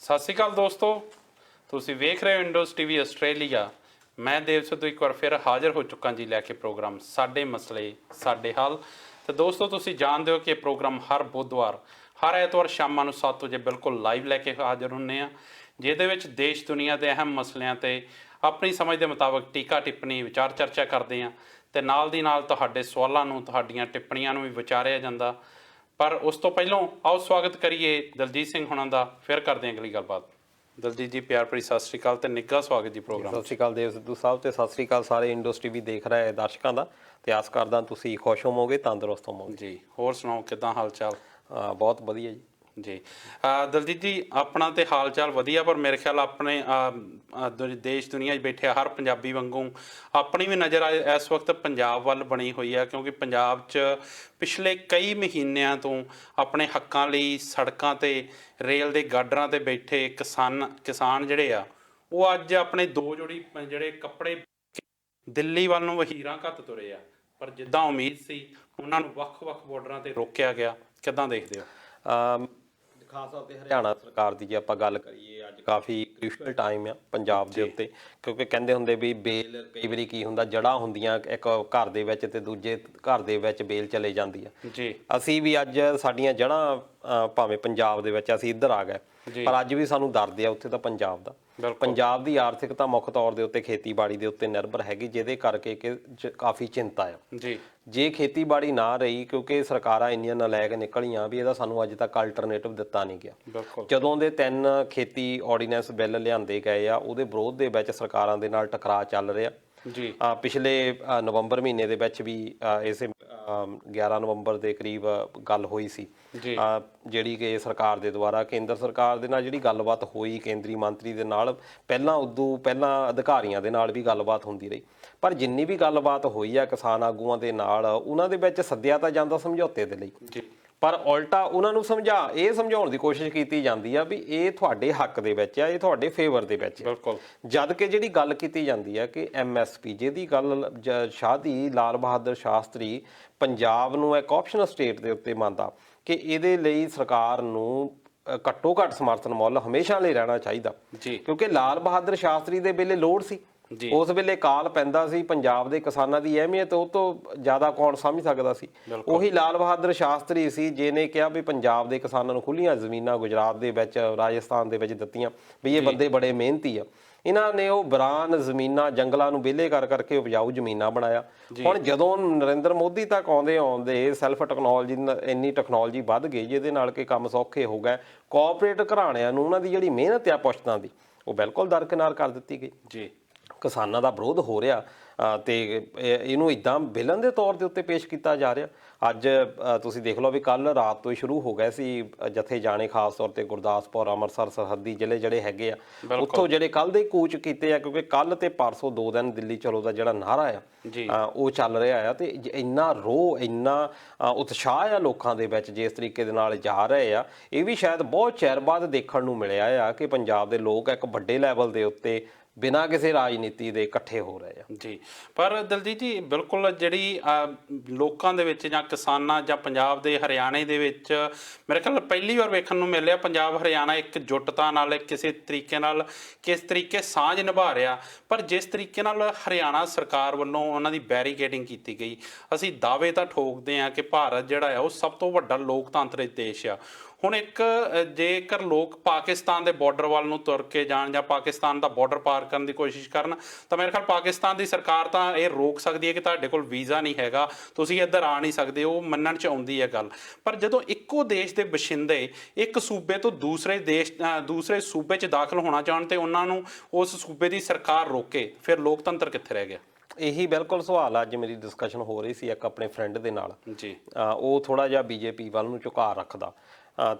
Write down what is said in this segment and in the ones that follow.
ਸਤਿ ਸ਼੍ਰੀ ਅਕਾਲ ਦੋਸਤੋ। ਤੁਸੀਂ ਵੇਖ ਰਹੇ ਹੋ ਇੰਡੋਸ ਟੀਵੀ ਆਸਟ੍ਰੇਲੀਆ ਮੈਂ ਦੇਵ ਸਿੱਧੂ ਇੱਕ ਵਾਰ ਫਿਰ ਹਾਜ਼ਰ ਹੋ ਚੁੱਕਾ ਜੀ ਲੈ ਕੇ ਪ੍ਰੋਗਰਾਮ ਸਾਡੇ ਮਸਲੇ, ਸਾਡੇ ਹੱਲ। ਤੇ ਦੋਸਤੋ, ਤੁਸੀਂ ਜਾਣਦੇ ਹੋ ਕਿ ਇਹ ਪ੍ਰੋਗਰਾਮ ਹਰ ਬੁੱਧਵਾਰ, ਹਰ ਐਤਵਾਰ ਸ਼ਾਮਾਂ ਨੂੰ 7 ਵਜੇ ਬਿਲਕੁਲ ਲਾਈਵ ਲੈ ਕੇ ਹਾਜ਼ਰ ਹੁੰਨੇ ਆ ਜਿਹਦੇ ਵਿੱਚ ਦੇਸ਼, ਦੁਨੀਆ ਦੇ ਅਹਿਮ ਮਸਲਿਆਂ ਤੇ ਆਪਣੀ ਸਮਝ ਦੇ ਮੁਤਾਬਕ ਟੀਕਾ ਟਿੱਪਣੀ, ਵਿਚਾਰ ਚਰਚਾ ਕਰਦੇ ਆ ਤੇ ਨਾਲ ਦੀ ਨਾਲ ਤੁਹਾਡੇ ਸਵਾਲਾਂ ਨੂੰ, ਤੁਹਾਡੀਆਂ ਟਿੱਪਣੀਆਂ ਨੂੰ ਵੀ ਵਿਚਾਰਿਆ ਜਾਂਦਾ। ਪਰ ਉਸ ਤੋਂ ਪਹਿਲਾਂ ਆਓ ਸਵਾਗਤ ਕਰੀਏ ਦਲਜੀਤ ਸਿੰਘ ਹੁਣਾਂ ਦਾ ਫਿਰ ਕਰਦੇ ਹਾਂ ਅਗਲੀ ਗੱਲਬਾਤ। ਦਲਜੀਤ ਜੀ ਪਿਆਰ ਭਰੀ ਸਤਿ ਸ਼੍ਰੀ ਅਕਾਲ ਤੇ ਨਿੱਘਾ ਸਵਾਗਤ ਜੀ ਪ੍ਰੋਗਰਾਮ ਸਤਿ ਸ਼੍ਰੀ ਅਕਾਲ ਦੇਵ ਸਿੱਧੂ ਸਾਹਿਬ ਤੇ ਸਤਿ ਸ਼੍ਰੀ ਅਕਾਲ ਸਾਰੇ ਇੰਡਸਟਰੀ ਵੀ ਦੇਖ ਰਹੇ ਦਰਸ਼ਕਾਂ ਦਾ। ਤੇ ਆਸ ਕਰਦਾ ਤੁਸੀਂ ਖੁਸ਼ ਹੋਵੋਗੇ ਤੰਦਰੁਸਤ ਹੋਵੋਗੇ। ਜੀ ਹੋਰ ਸੁਣਾਓ ਕਿਦਾਂ ਹਾਲ ਚਾਲ ਬਹੁਤ ਵਧੀਆ ਜੀ। ਜੀ। ਦਲਜੀਤ ਜੀ, ਆਪਣਾ ਤੇ ਹਾਲ ਚਾਲ ਵਧੀਆ, ਪਰ ਮੇਰੇ ਖਿਆਲ ਆਪਣੇ ਦੁ- ਦੇਸ਼ ਦੁਨੀਆ 'ਚ ਬੈਠੇ ਹਰ ਪੰਜਾਬੀ ਵਾਂਗੂ ਆਪਣੀ ਵੀ ਨਜ਼ਰ ਆ- ਇਸ ਵਕਤ ਪੰਜਾਬ ਵੱਲ ਬਣੀ ਹੋਈ ਆ, ਕਿਉਂਕਿ ਪੰਜਾਬ 'ਚ ਪਿਛਲੇ ਕਈ ਮਹੀਨਿਆਂ ਤੋਂ ਆਪਣੇ ਹੱਕਾਂ ਲਈ ਸੜਕਾਂ ਤੇ, ਰੇਲ ਦੇ ਗਾਡਰਾਂ ਤੇ ਬੈਠੇ ਕਿਸਾਨ ਕਿਸਾਨ ਜਿਹੜੇ ਆ, ਉਹ ਅੱਜ ਆਪਣੇ ਦੋ ਜੋੜੀ, ਜਿਹੜੇ ਕੱਪੜੇ ਦਿੱਲੀ ਵੱਲ ਨੂੰ ਵਹੀਰਾਂ ਘੱਤ ਤੁਰੇ ਆ। ਪਰ ਜਿੱਦਾਂ ਉਮੀਦ ਸੀ, ਉਹਨਾਂ ਨੂੰ ਵੱਖ-ਵੱਖ ਬਾਰਡਰਾਂ ਤੇ ਰੋਕਿਆ ਗਿਆ। ਕਿੱਦਾਂ ਦੇਖਦੇ ਹੋ? ਖਾਸ ਤੌਰ ਤੇ ਹਰਿਆਣਾ ਸਰਕਾਰ ਦੀ ਜੇ ਆਪਾਂ ਗੱਲ ਕਰੀਏ ਅੱਜ ਕਾਫੀ ਕ੍ਰਿਸ਼ੀਅਲ ਟਾਈਮ ਆ ਪੰਜਾਬ ਦੇ ਉੱਤੇ। ਕਿਉਂਕਿ ਕਹਿੰਦੇ ਹੁੰਦੇ ਵੀ ਬੇਲ ਕਈ ਵਾਰੀ ਕੀ ਹੁੰਦਾ ਜੜਾ ਹੁੰਦੀਆਂ ਇੱਕ ਘਰ ਦੇ ਵਿੱਚ ਤੇ ਦੂਜੇ ਘਰ ਦੇ ਵਿੱਚ ਬੇਲ ਚਲੇ ਜਾਂਦੀ ਆ। ਜੀ। ਅਸੀਂ ਵੀ ਅੱਜ ਸਾਡੀਆਂ ਅਹ, ਭਾਵੇਂ ਪੰਜਾਬ ਦੇ ਵਿੱਚ ਅਸੀਂ ਇੱਧਰ ਆ ਗਏ। ਪਰ ਅੱਜ ਵੀ ਸਾਨੂੰ ਦਰਦ ਆ ਉੱਥੇ ਤਾਂ ਪੰਜਾਬ ਦਾ। ਪੰਜਾਬ ਦੀ ਆਰਥਿਕਤਾ ਮੁੱਖ ਤੌਰ ਦੇ ਉੱਤੇ ਖੇਤੀਬਾੜੀ ਦੇ ਉੱਤੇ ਨਿਰਭਰ ਹੈਗੀ ਜਿਹਦੇ ਕਰਕੇ ਕਿ ਕਾਫੀ ਚਿੰਤਾ ਆ। ਜੀ। ਜੇ ਖੇਤੀਬਾੜੀ ਨਾ ਰਹੀ ਕਿਉਂਕਿ ਸਰਕਾਰਾਂ ਇੰਨੀਆਂ ਨਲਾਇਕ ਨਿਕਲੀਆਂ ਵੀ ਇਹਦਾ ਸਾਨੂੰ ਅੱਜ ਤੱਕ ਅਲਟਰਨੇਟਿਵ ਦਿੱਤਾ ਨਹੀਂ ਗਿਆ। ਜਦੋਂ ਦੇ ਤਿੰਨ ਖੇਤੀ ਆਰਡੀਨੈਂਸ ਬਿੱਲ ਲਿਆਂਦੇ ਗਏ ਆ ਉਹਦੇ ਵਿਰੋਧ ਦੇ ਵਿੱਚ ਸਰਕਾਰਾਂ ਦੇ ਨਾਲ ਟਕਰਾਅ ਚੱਲ ਰਿਹਾ। ਜੀ। ਪਿਛਲੇ ਨਵੰਬਰ ਮਹੀਨੇ ਦੇ ਵਿੱਚ ਵੀ ਇਸੇ 11 ਨਵੰਬਰ ਦੇ ਕਰੀਬ ਗੱਲ ਹੋਈ ਸੀ। ਜਿਹੜੀ ਕਿ ਸਰਕਾਰ ਦੇ ਦੁਆਰਾ ਕੇਂਦਰ ਸਰਕਾਰ ਦੇ ਨਾਲ ਜਿਹੜੀ ਗੱਲਬਾਤ ਹੋਈ ਕੇਂਦਰੀ ਮੰਤਰੀ ਦੇ ਨਾਲ ਪਹਿਲਾਂ ਉਦੋਂ ਪਹਿਲਾਂ ਅਧਿਕਾਰੀਆਂ ਦੇ ਨਾਲ ਵੀ ਗੱਲਬਾਤ ਹੁੰਦੀ ਰਹੀ। ਪਰ ਜਿੰਨੀ ਵੀ ਗੱਲਬਾਤ ਹੋਈ ਆ ਕਿਸਾਨ ਆਗੂਆਂ ਦੇ ਨਾਲ ਉਹਨਾਂ ਦੇ ਵਿੱਚ ਸੱਦਿਆ ਤਾਂ ਜਾਂਦਾ ਸਮਝੌਤੇ ਦੇ ਲਈ। ਪਰ ਉਲਟਾ ਉਹਨਾਂ ਨੂੰ ਸਮਝਾ ਇਹ ਸਮਝਾਉਣ ਦੀ ਕੋਸ਼ਿਸ਼ ਕੀਤੀ ਜਾਂਦੀ ਆ ਵੀ ਇਹ ਤੁਹਾਡੇ ਹੱਕ ਦੇ ਵਿੱਚ ਆ ਇਹ ਤੁਹਾਡੇ ਫੇਵਰ ਦੇ ਵਿੱਚ ਆ। ਬਿਲਕੁਲ। ਜਦ ਕਿ ਜਿਹੜੀ ਗੱਲ ਕੀਤੀ ਜਾਂਦੀ ਹੈ ਕਿ ਐਮਐਸਪੀ ਜਿਹਦੀ ਗੱਲ ਸ਼ਾਦੀ ਲਾਲ ਬਹਾਦਰ ਸ਼ਾਸਤਰੀ ਪੰਜਾਬ ਨੂੰ ਇੱਕ ਆਪਸ਼ਨਲ ਸਟੇਟ ਦੇ ਉੱਤੇ ਮੰਨਦਾ ਕਿ ਇਹਦੇ ਲਈ ਸਰਕਾਰ ਨੂੰ ਘੱਟੋ ਘੱਟ ਸਮਰਥਨ ਮੁੱਲ ਹਮੇਸ਼ਾ ਲਈ ਰਹਿਣਾ ਚਾਹੀਦਾ। ਜੀ। ਕਿਉਂਕਿ ਲਾਲ ਬਹਾਦਰ ਸ਼ਾਸਤਰੀ ਦੇ ਵੇਲੇ ਲੋੜ ਸੀ। ਉਸ ਵੇਲੇ ਕਾਲ ਪੈਂਦਾ ਸੀ ਪੰਜਾਬ ਦੇ ਕਿਸਾਨਾਂ ਦੀ ਅਹਿਮੀਅਤ ਉਹ ਤੋਂ ਜ਼ਿਆਦਾ ਕੌਣ ਸਮਝ ਸਕਦਾ ਸੀ। ਉਹੀ ਲਾਲ ਬਹਾਦਰ ਸ਼ਾਸਤਰੀ ਸੀ ਜਿਹਨੇ ਕਿਹਾ ਵੀ ਪੰਜਾਬ ਦੇ ਕਿਸਾਨਾਂ ਨੂੰ ਖੁੱਲੀਆਂ ਜ਼ਮੀਨਾਂ ਗੁਜਰਾਤ ਦੇ ਵਿੱਚ ਰਾਜਸਥਾਨ ਦੇ ਵਿੱਚ ਦਿੱਤੀਆਂ ਵੀ ਇਹ ਬੰਦੇ ਬੜੇ ਮਿਹਨਤੀ ਆ। ਇਹਨਾਂ ਨੇ ਉਹ ਬਰਾਨ ਜ਼ਮੀਨਾਂ ਜੰਗਲਾਂ ਨੂੰ ਵਿਹਲੇ ਕਰ ਕਰਕੇ ਉਪਜਾਊ ਜ਼ਮੀਨਾਂ ਬਣਾਇਆ। ਹੁਣ ਜਦੋਂ ਨਰਿੰਦਰ ਮੋਦੀ ਤੱਕ ਆਉਂਦੇ ਆਉਂਦੇ ਸੈਲਫ ਟੈਕਨੋਲੋਜੀ ਇੰਨੀ ਟੈਕਨੋਲੋਜੀ ਵੱਧ ਗਈ ਜਿਹਦੇ ਨਾਲ ਕਿ ਕੰਮ ਸੌਖੇ ਹੋ ਗਏ ਕੋਆਪਰੇਟ ਘਰਾਣਿਆਂ ਨੂੰ ਉਹਨਾਂ ਦੀ ਜਿਹੜੀ ਮਿਹਨਤ ਆ ਪੁਸ਼ਤਾਂ ਦੀ ਉਹ ਬਿਲਕੁਲ ਦਰਕਿਨਾਰ ਕਰ ਦਿੱਤੀ ਗਈ। ਜੀ। ਕਿਸਾਨਾਂ ਦਾ ਵਿਰੋਧ ਹੋ ਰਿਹਾ ਤੇ ਇਹ- ਇਹਨੂੰ ਇਦਾਂ ਵਿਲਨ ਦੇ ਤੌਰ ਦੇ ਉੱਤੇ ਪੇਸ਼ ਕੀਤਾ ਜਾ ਰਿਹਾ। ਅੱਜ ਤੁਸੀਂ ਦੇਖ ਲਓ ਵੀ ਕੱਲ ਰਾਤ ਤੋਂ ਹੀ ਸ਼ੁਰੂ ਹੋ ਗਏ ਸੀ ਜਥੇ ਜਾਣੇ ਖਾਸ ਤੌਰ ਤੇ ਗੁਰਦਾਸਪੁਰ ਅੰਮ੍ਰਿਤਸਰ ਸਰਹੱਦੀ ਜ਼ਿਲ੍ਹੇ ਜਿਹੜੇ ਹੈਗੇ ਆ ਉੱਥੋਂ ਜਿਹੜੇ ਕੱਲ ਦੇ ਕੂਚ ਕੀਤੇ ਆ ਕਿਉਂਕਿ ਕੱਲ ਤੇ ਪਰਸੋਂ ਦੋ ਦਿਨ ਦਿੱਲੀ ਚਲੋ ਦਾ ਜਿਹੜਾ ਨਾਰਾ ਆ ਉਹ ਚੱਲ ਰਿਹਾ ਆ ਤੇ ਇੰਨਾ ਰੋ ਇੰਨਾ ਉਤਸ਼ਾਹ ਆ ਲੋਕਾਂ ਦੇ ਵਿੱਚ ਜਿਸ ਤਰੀਕੇ ਦੇ ਨਾਲ ਜਾ ਰਹੇ ਆ ਇਹ ਵੀ ਸ਼ਾਇਦ ਬਹੁਤ ਚਿਰ ਬਾਅਦ ਦੇਖਣ ਨੂੰ ਮਿਲਿਆ ਆ ਕਿ ਪੰਜਾਬ ਦੇ ਲੋਕ ਇੱਕ ਵੱਡੇ ਲੈਵਲ ਦੇ ਉੱਤੇ ਬਿਨਾਂ ਕਿਸੇ ਰਾਜਨੀਤੀ ਦੇ ਇਕੱਠੇ ਹੋ ਰਹੇ ਆ। ਜੀ, ਪਰ ਦਲਜੀਤ ਜੀ, ਬਿਲਕੁਲ ਜਿਹੜੀ ਲੋਕਾਂ ਦੇ ਵਿੱਚ ਜਾਂ ਕਿਸਾਨਾਂ ਜਾਂ ਪੰਜਾਬ ਦੇ ਹਰਿਆਣੇ ਦੇ ਵਿੱਚ ਮੇਰੇ ਖਿਆਲ ਪਹਿਲੀ ਵਾਰ ਵੇਖਣ ਨੂੰ ਮਿਲਿਆ, ਪੰਜਾਬ ਹਰਿਆਣਾ ਇੱਕ ਜੁੱਟਤਾ ਨਾਲ ਕਿਸੇ ਤਰੀਕੇ ਨਾਲ ਕਿਸ ਤਰੀਕੇ ਸਾਂਝ ਨਿਭਾ ਰਿਹਾ। ਪਰ ਜਿਸ ਤਰੀਕੇ ਨਾਲ ਹਰਿਆਣਾ ਸਰਕਾਰ ਵੱਲੋਂ ਉਹਨਾਂ ਦੀ ਬੈਰੀਕੇਡਿੰਗ ਕੀਤੀ ਗਈ, ਅਸੀਂ ਦਾਅਵੇ ਤਾਂ ਠੋਕਦੇ ਹਾਂ ਕਿ ਭਾਰਤ ਜਿਹੜਾ ਆ, ਉਹ ਸਭ ਤੋਂ ਵੱਡਾ ਲੋਕਤੰਤਰਿਕ ਦੇਸ਼ ਆ। ਹੁਣ ਇੱਕ ਜੇਕਰ ਲੋਕ ਪਾਕਿਸਤਾਨ ਦੇ ਬਾਰਡਰ ਵੱਲ ਨੂੰ ਤੁਰ ਕੇ ਜਾਣ ਜਾਂ ਪਾਕਿਸਤਾਨ ਦਾ ਬਾਰਡਰ ਪਾਰ ਕਰਨ ਦੀ ਕੋਸ਼ਿਸ਼ ਕਰਨ ਤਾਂ ਮੇਰੇ ਖਿਆਲ ਪਾਕਿਸਤਾਨ ਦੀ ਸਰਕਾਰ ਤਾਂ ਇਹ ਰੋਕ ਸਕਦੀ ਹੈ ਕਿ ਤੁਹਾਡੇ ਕੋਲ ਵੀਜ਼ਾ ਨਹੀਂ ਹੈਗਾ ਤੁਸੀਂ ਇੱਧਰ ਆ ਨਹੀਂ ਸਕਦੇ ਉਹ ਮੰਨਣ ਚ ਆਉਂਦੀ ਹੈ ਗੱਲ। ਪਰ ਜਦੋਂ ਇੱਕੋ ਦੇਸ਼ ਦੇ ਵਸਿੰਦੇ ਇੱਕ ਸੂਬੇ ਤੋਂ ਦੂਸਰੇ ਦੇਸ਼ ਦੂਸਰੇ ਸੂਬੇ 'ਚ ਦਾਖਲ ਹੋਣਾ ਚਾਹਣ ਤੇ ਉਹਨਾਂ ਨੂੰ ਉਸ ਸੂਬੇ ਦੀ ਸਰਕਾਰ ਰੋਕੇ ਫਿਰ ਲੋਕਤੰਤਰ ਕਿੱਥੇ ਰਹਿ ਗਿਆ? ਇਹੀ ਬਿਲਕੁਲ ਸਵਾਲ ਅੱਜ ਮੇਰੀ ਡਿਸਕਸ਼ਨ ਹੋ ਰਹੀ ਸੀ ਇੱਕ ਆਪਣੇ ਫਰੈਂਡ ਦੇ ਨਾਲ। ਜੀ। ਉਹ ਥੋੜਾ ਜਿਹਾ ਬੀਜੇਪੀ ਵੱਲ ਨੂੰ ਝੁਕਾਅ ਰੱਖਦਾ।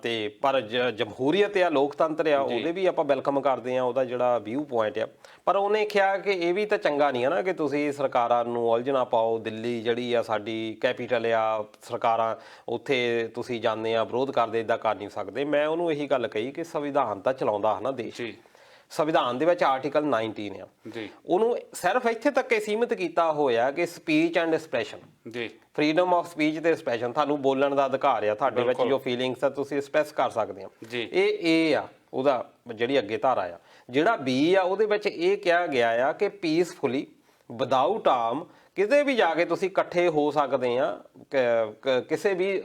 ਤੇ ਪਰ ਜਮਹੂਰੀਅਤ ਆ ਲੋਕਤੰਤਰ ਆ ਉਹਦੇ ਵੀ ਆਪਾਂ ਵੈਲਕਮ ਕਰਦੇ ਆ ਉਹਦਾ ਜਿਹੜਾ ਵਿਊ ਪੁਆਇੰਟ ਆ। ਪਰ ਉਹਨੇ ਕਿਹਾ ਕਿ ਇਹ ਵੀ ਤਾਂ ਚੰਗਾ ਨਹੀਂ ਹੈ ਨਾ ਕਿ ਤੁਸੀਂ ਸਰਕਾਰਾਂ ਨੂੰ ਉਲਝਣਾ ਪਾਓ ਦਿੱਲੀ ਜਿਹੜੀ ਆ ਸਾਡੀ ਕੈਪੀਟਲ ਆ ਸਰਕਾਰਾਂ ਉੱਥੇ ਤੁਸੀਂ ਜਾਂਦੇ ਆ ਵਿਰੋਧ ਕਰਦੇ ਇਦਾਂ ਕਰ ਨਹੀਂ ਸਕਦੇ। ਮੈਂ ਉਹਨੂੰ ਇਹੀ ਗੱਲ ਕਹੀ ਕਿ ਸੰਵਿਧਾਨ ਤਾਂ ਚਲਾਉਂਦਾ ਹੈ ਨਾ ਦੇਸ਼ ਸੰਵਿਧਾਨ ਦੇ ਵਿੱਚ ਆਰਟੀਕਲ 19 ਆ। ਜੀ। ਉਹਨੂੰ ਸਿਰਫ ਇੱਥੇ ਤੱਕ ਹੀ ਸੀਮਿਤ ਕੀਤਾ ਹੋਇਆ ਕਿ ਸਪੀਚ ਐਂਡ ਐਕਸਪ੍ਰੈਸ਼ਨ ਜੀ। ਫਰੀडम ਆਫ ਸਪੀਚ ਤੇ ਐਕਸਪ੍ਰੈਸ਼ਨ ਤੁਹਾਨੂੰ ਬੋਲਣ ਦਾ ਅਧਿਕਾਰ ਆ ਤੁਹਾਡੇ ਵਿੱਚ ਜੋ ਫੀਲਿੰਗਸ ਆ ਤੁਸੀਂ ਐਕਸਪ੍ਰੈਸ ਕਰ ਸਕਦੇ ਜੀ। ਇਹ ਇਹ ਆ ਉਹਦਾ ਜਿਹੜੀ ਅੱਗੇ ਧਾਰਾ ਆ। ਜਿਹੜਾ ਬੀ ਆ ਉਹਦੇ ਵਿੱਚ ਇਹ ਕਿਹਾ ਗਿਆ ਆ ਕਿ ਪੀਸਫੁਲੀ ਵਿਦਆਊਟ ਆਰਮ ਕਿਤੇ ਵੀ ਜਾ ਕੇ ਤੁਸੀਂ ਇਕੱਠੇ ਹੋ ਸਕਦੇ ਆ ਕਿਸੇ ਵੀ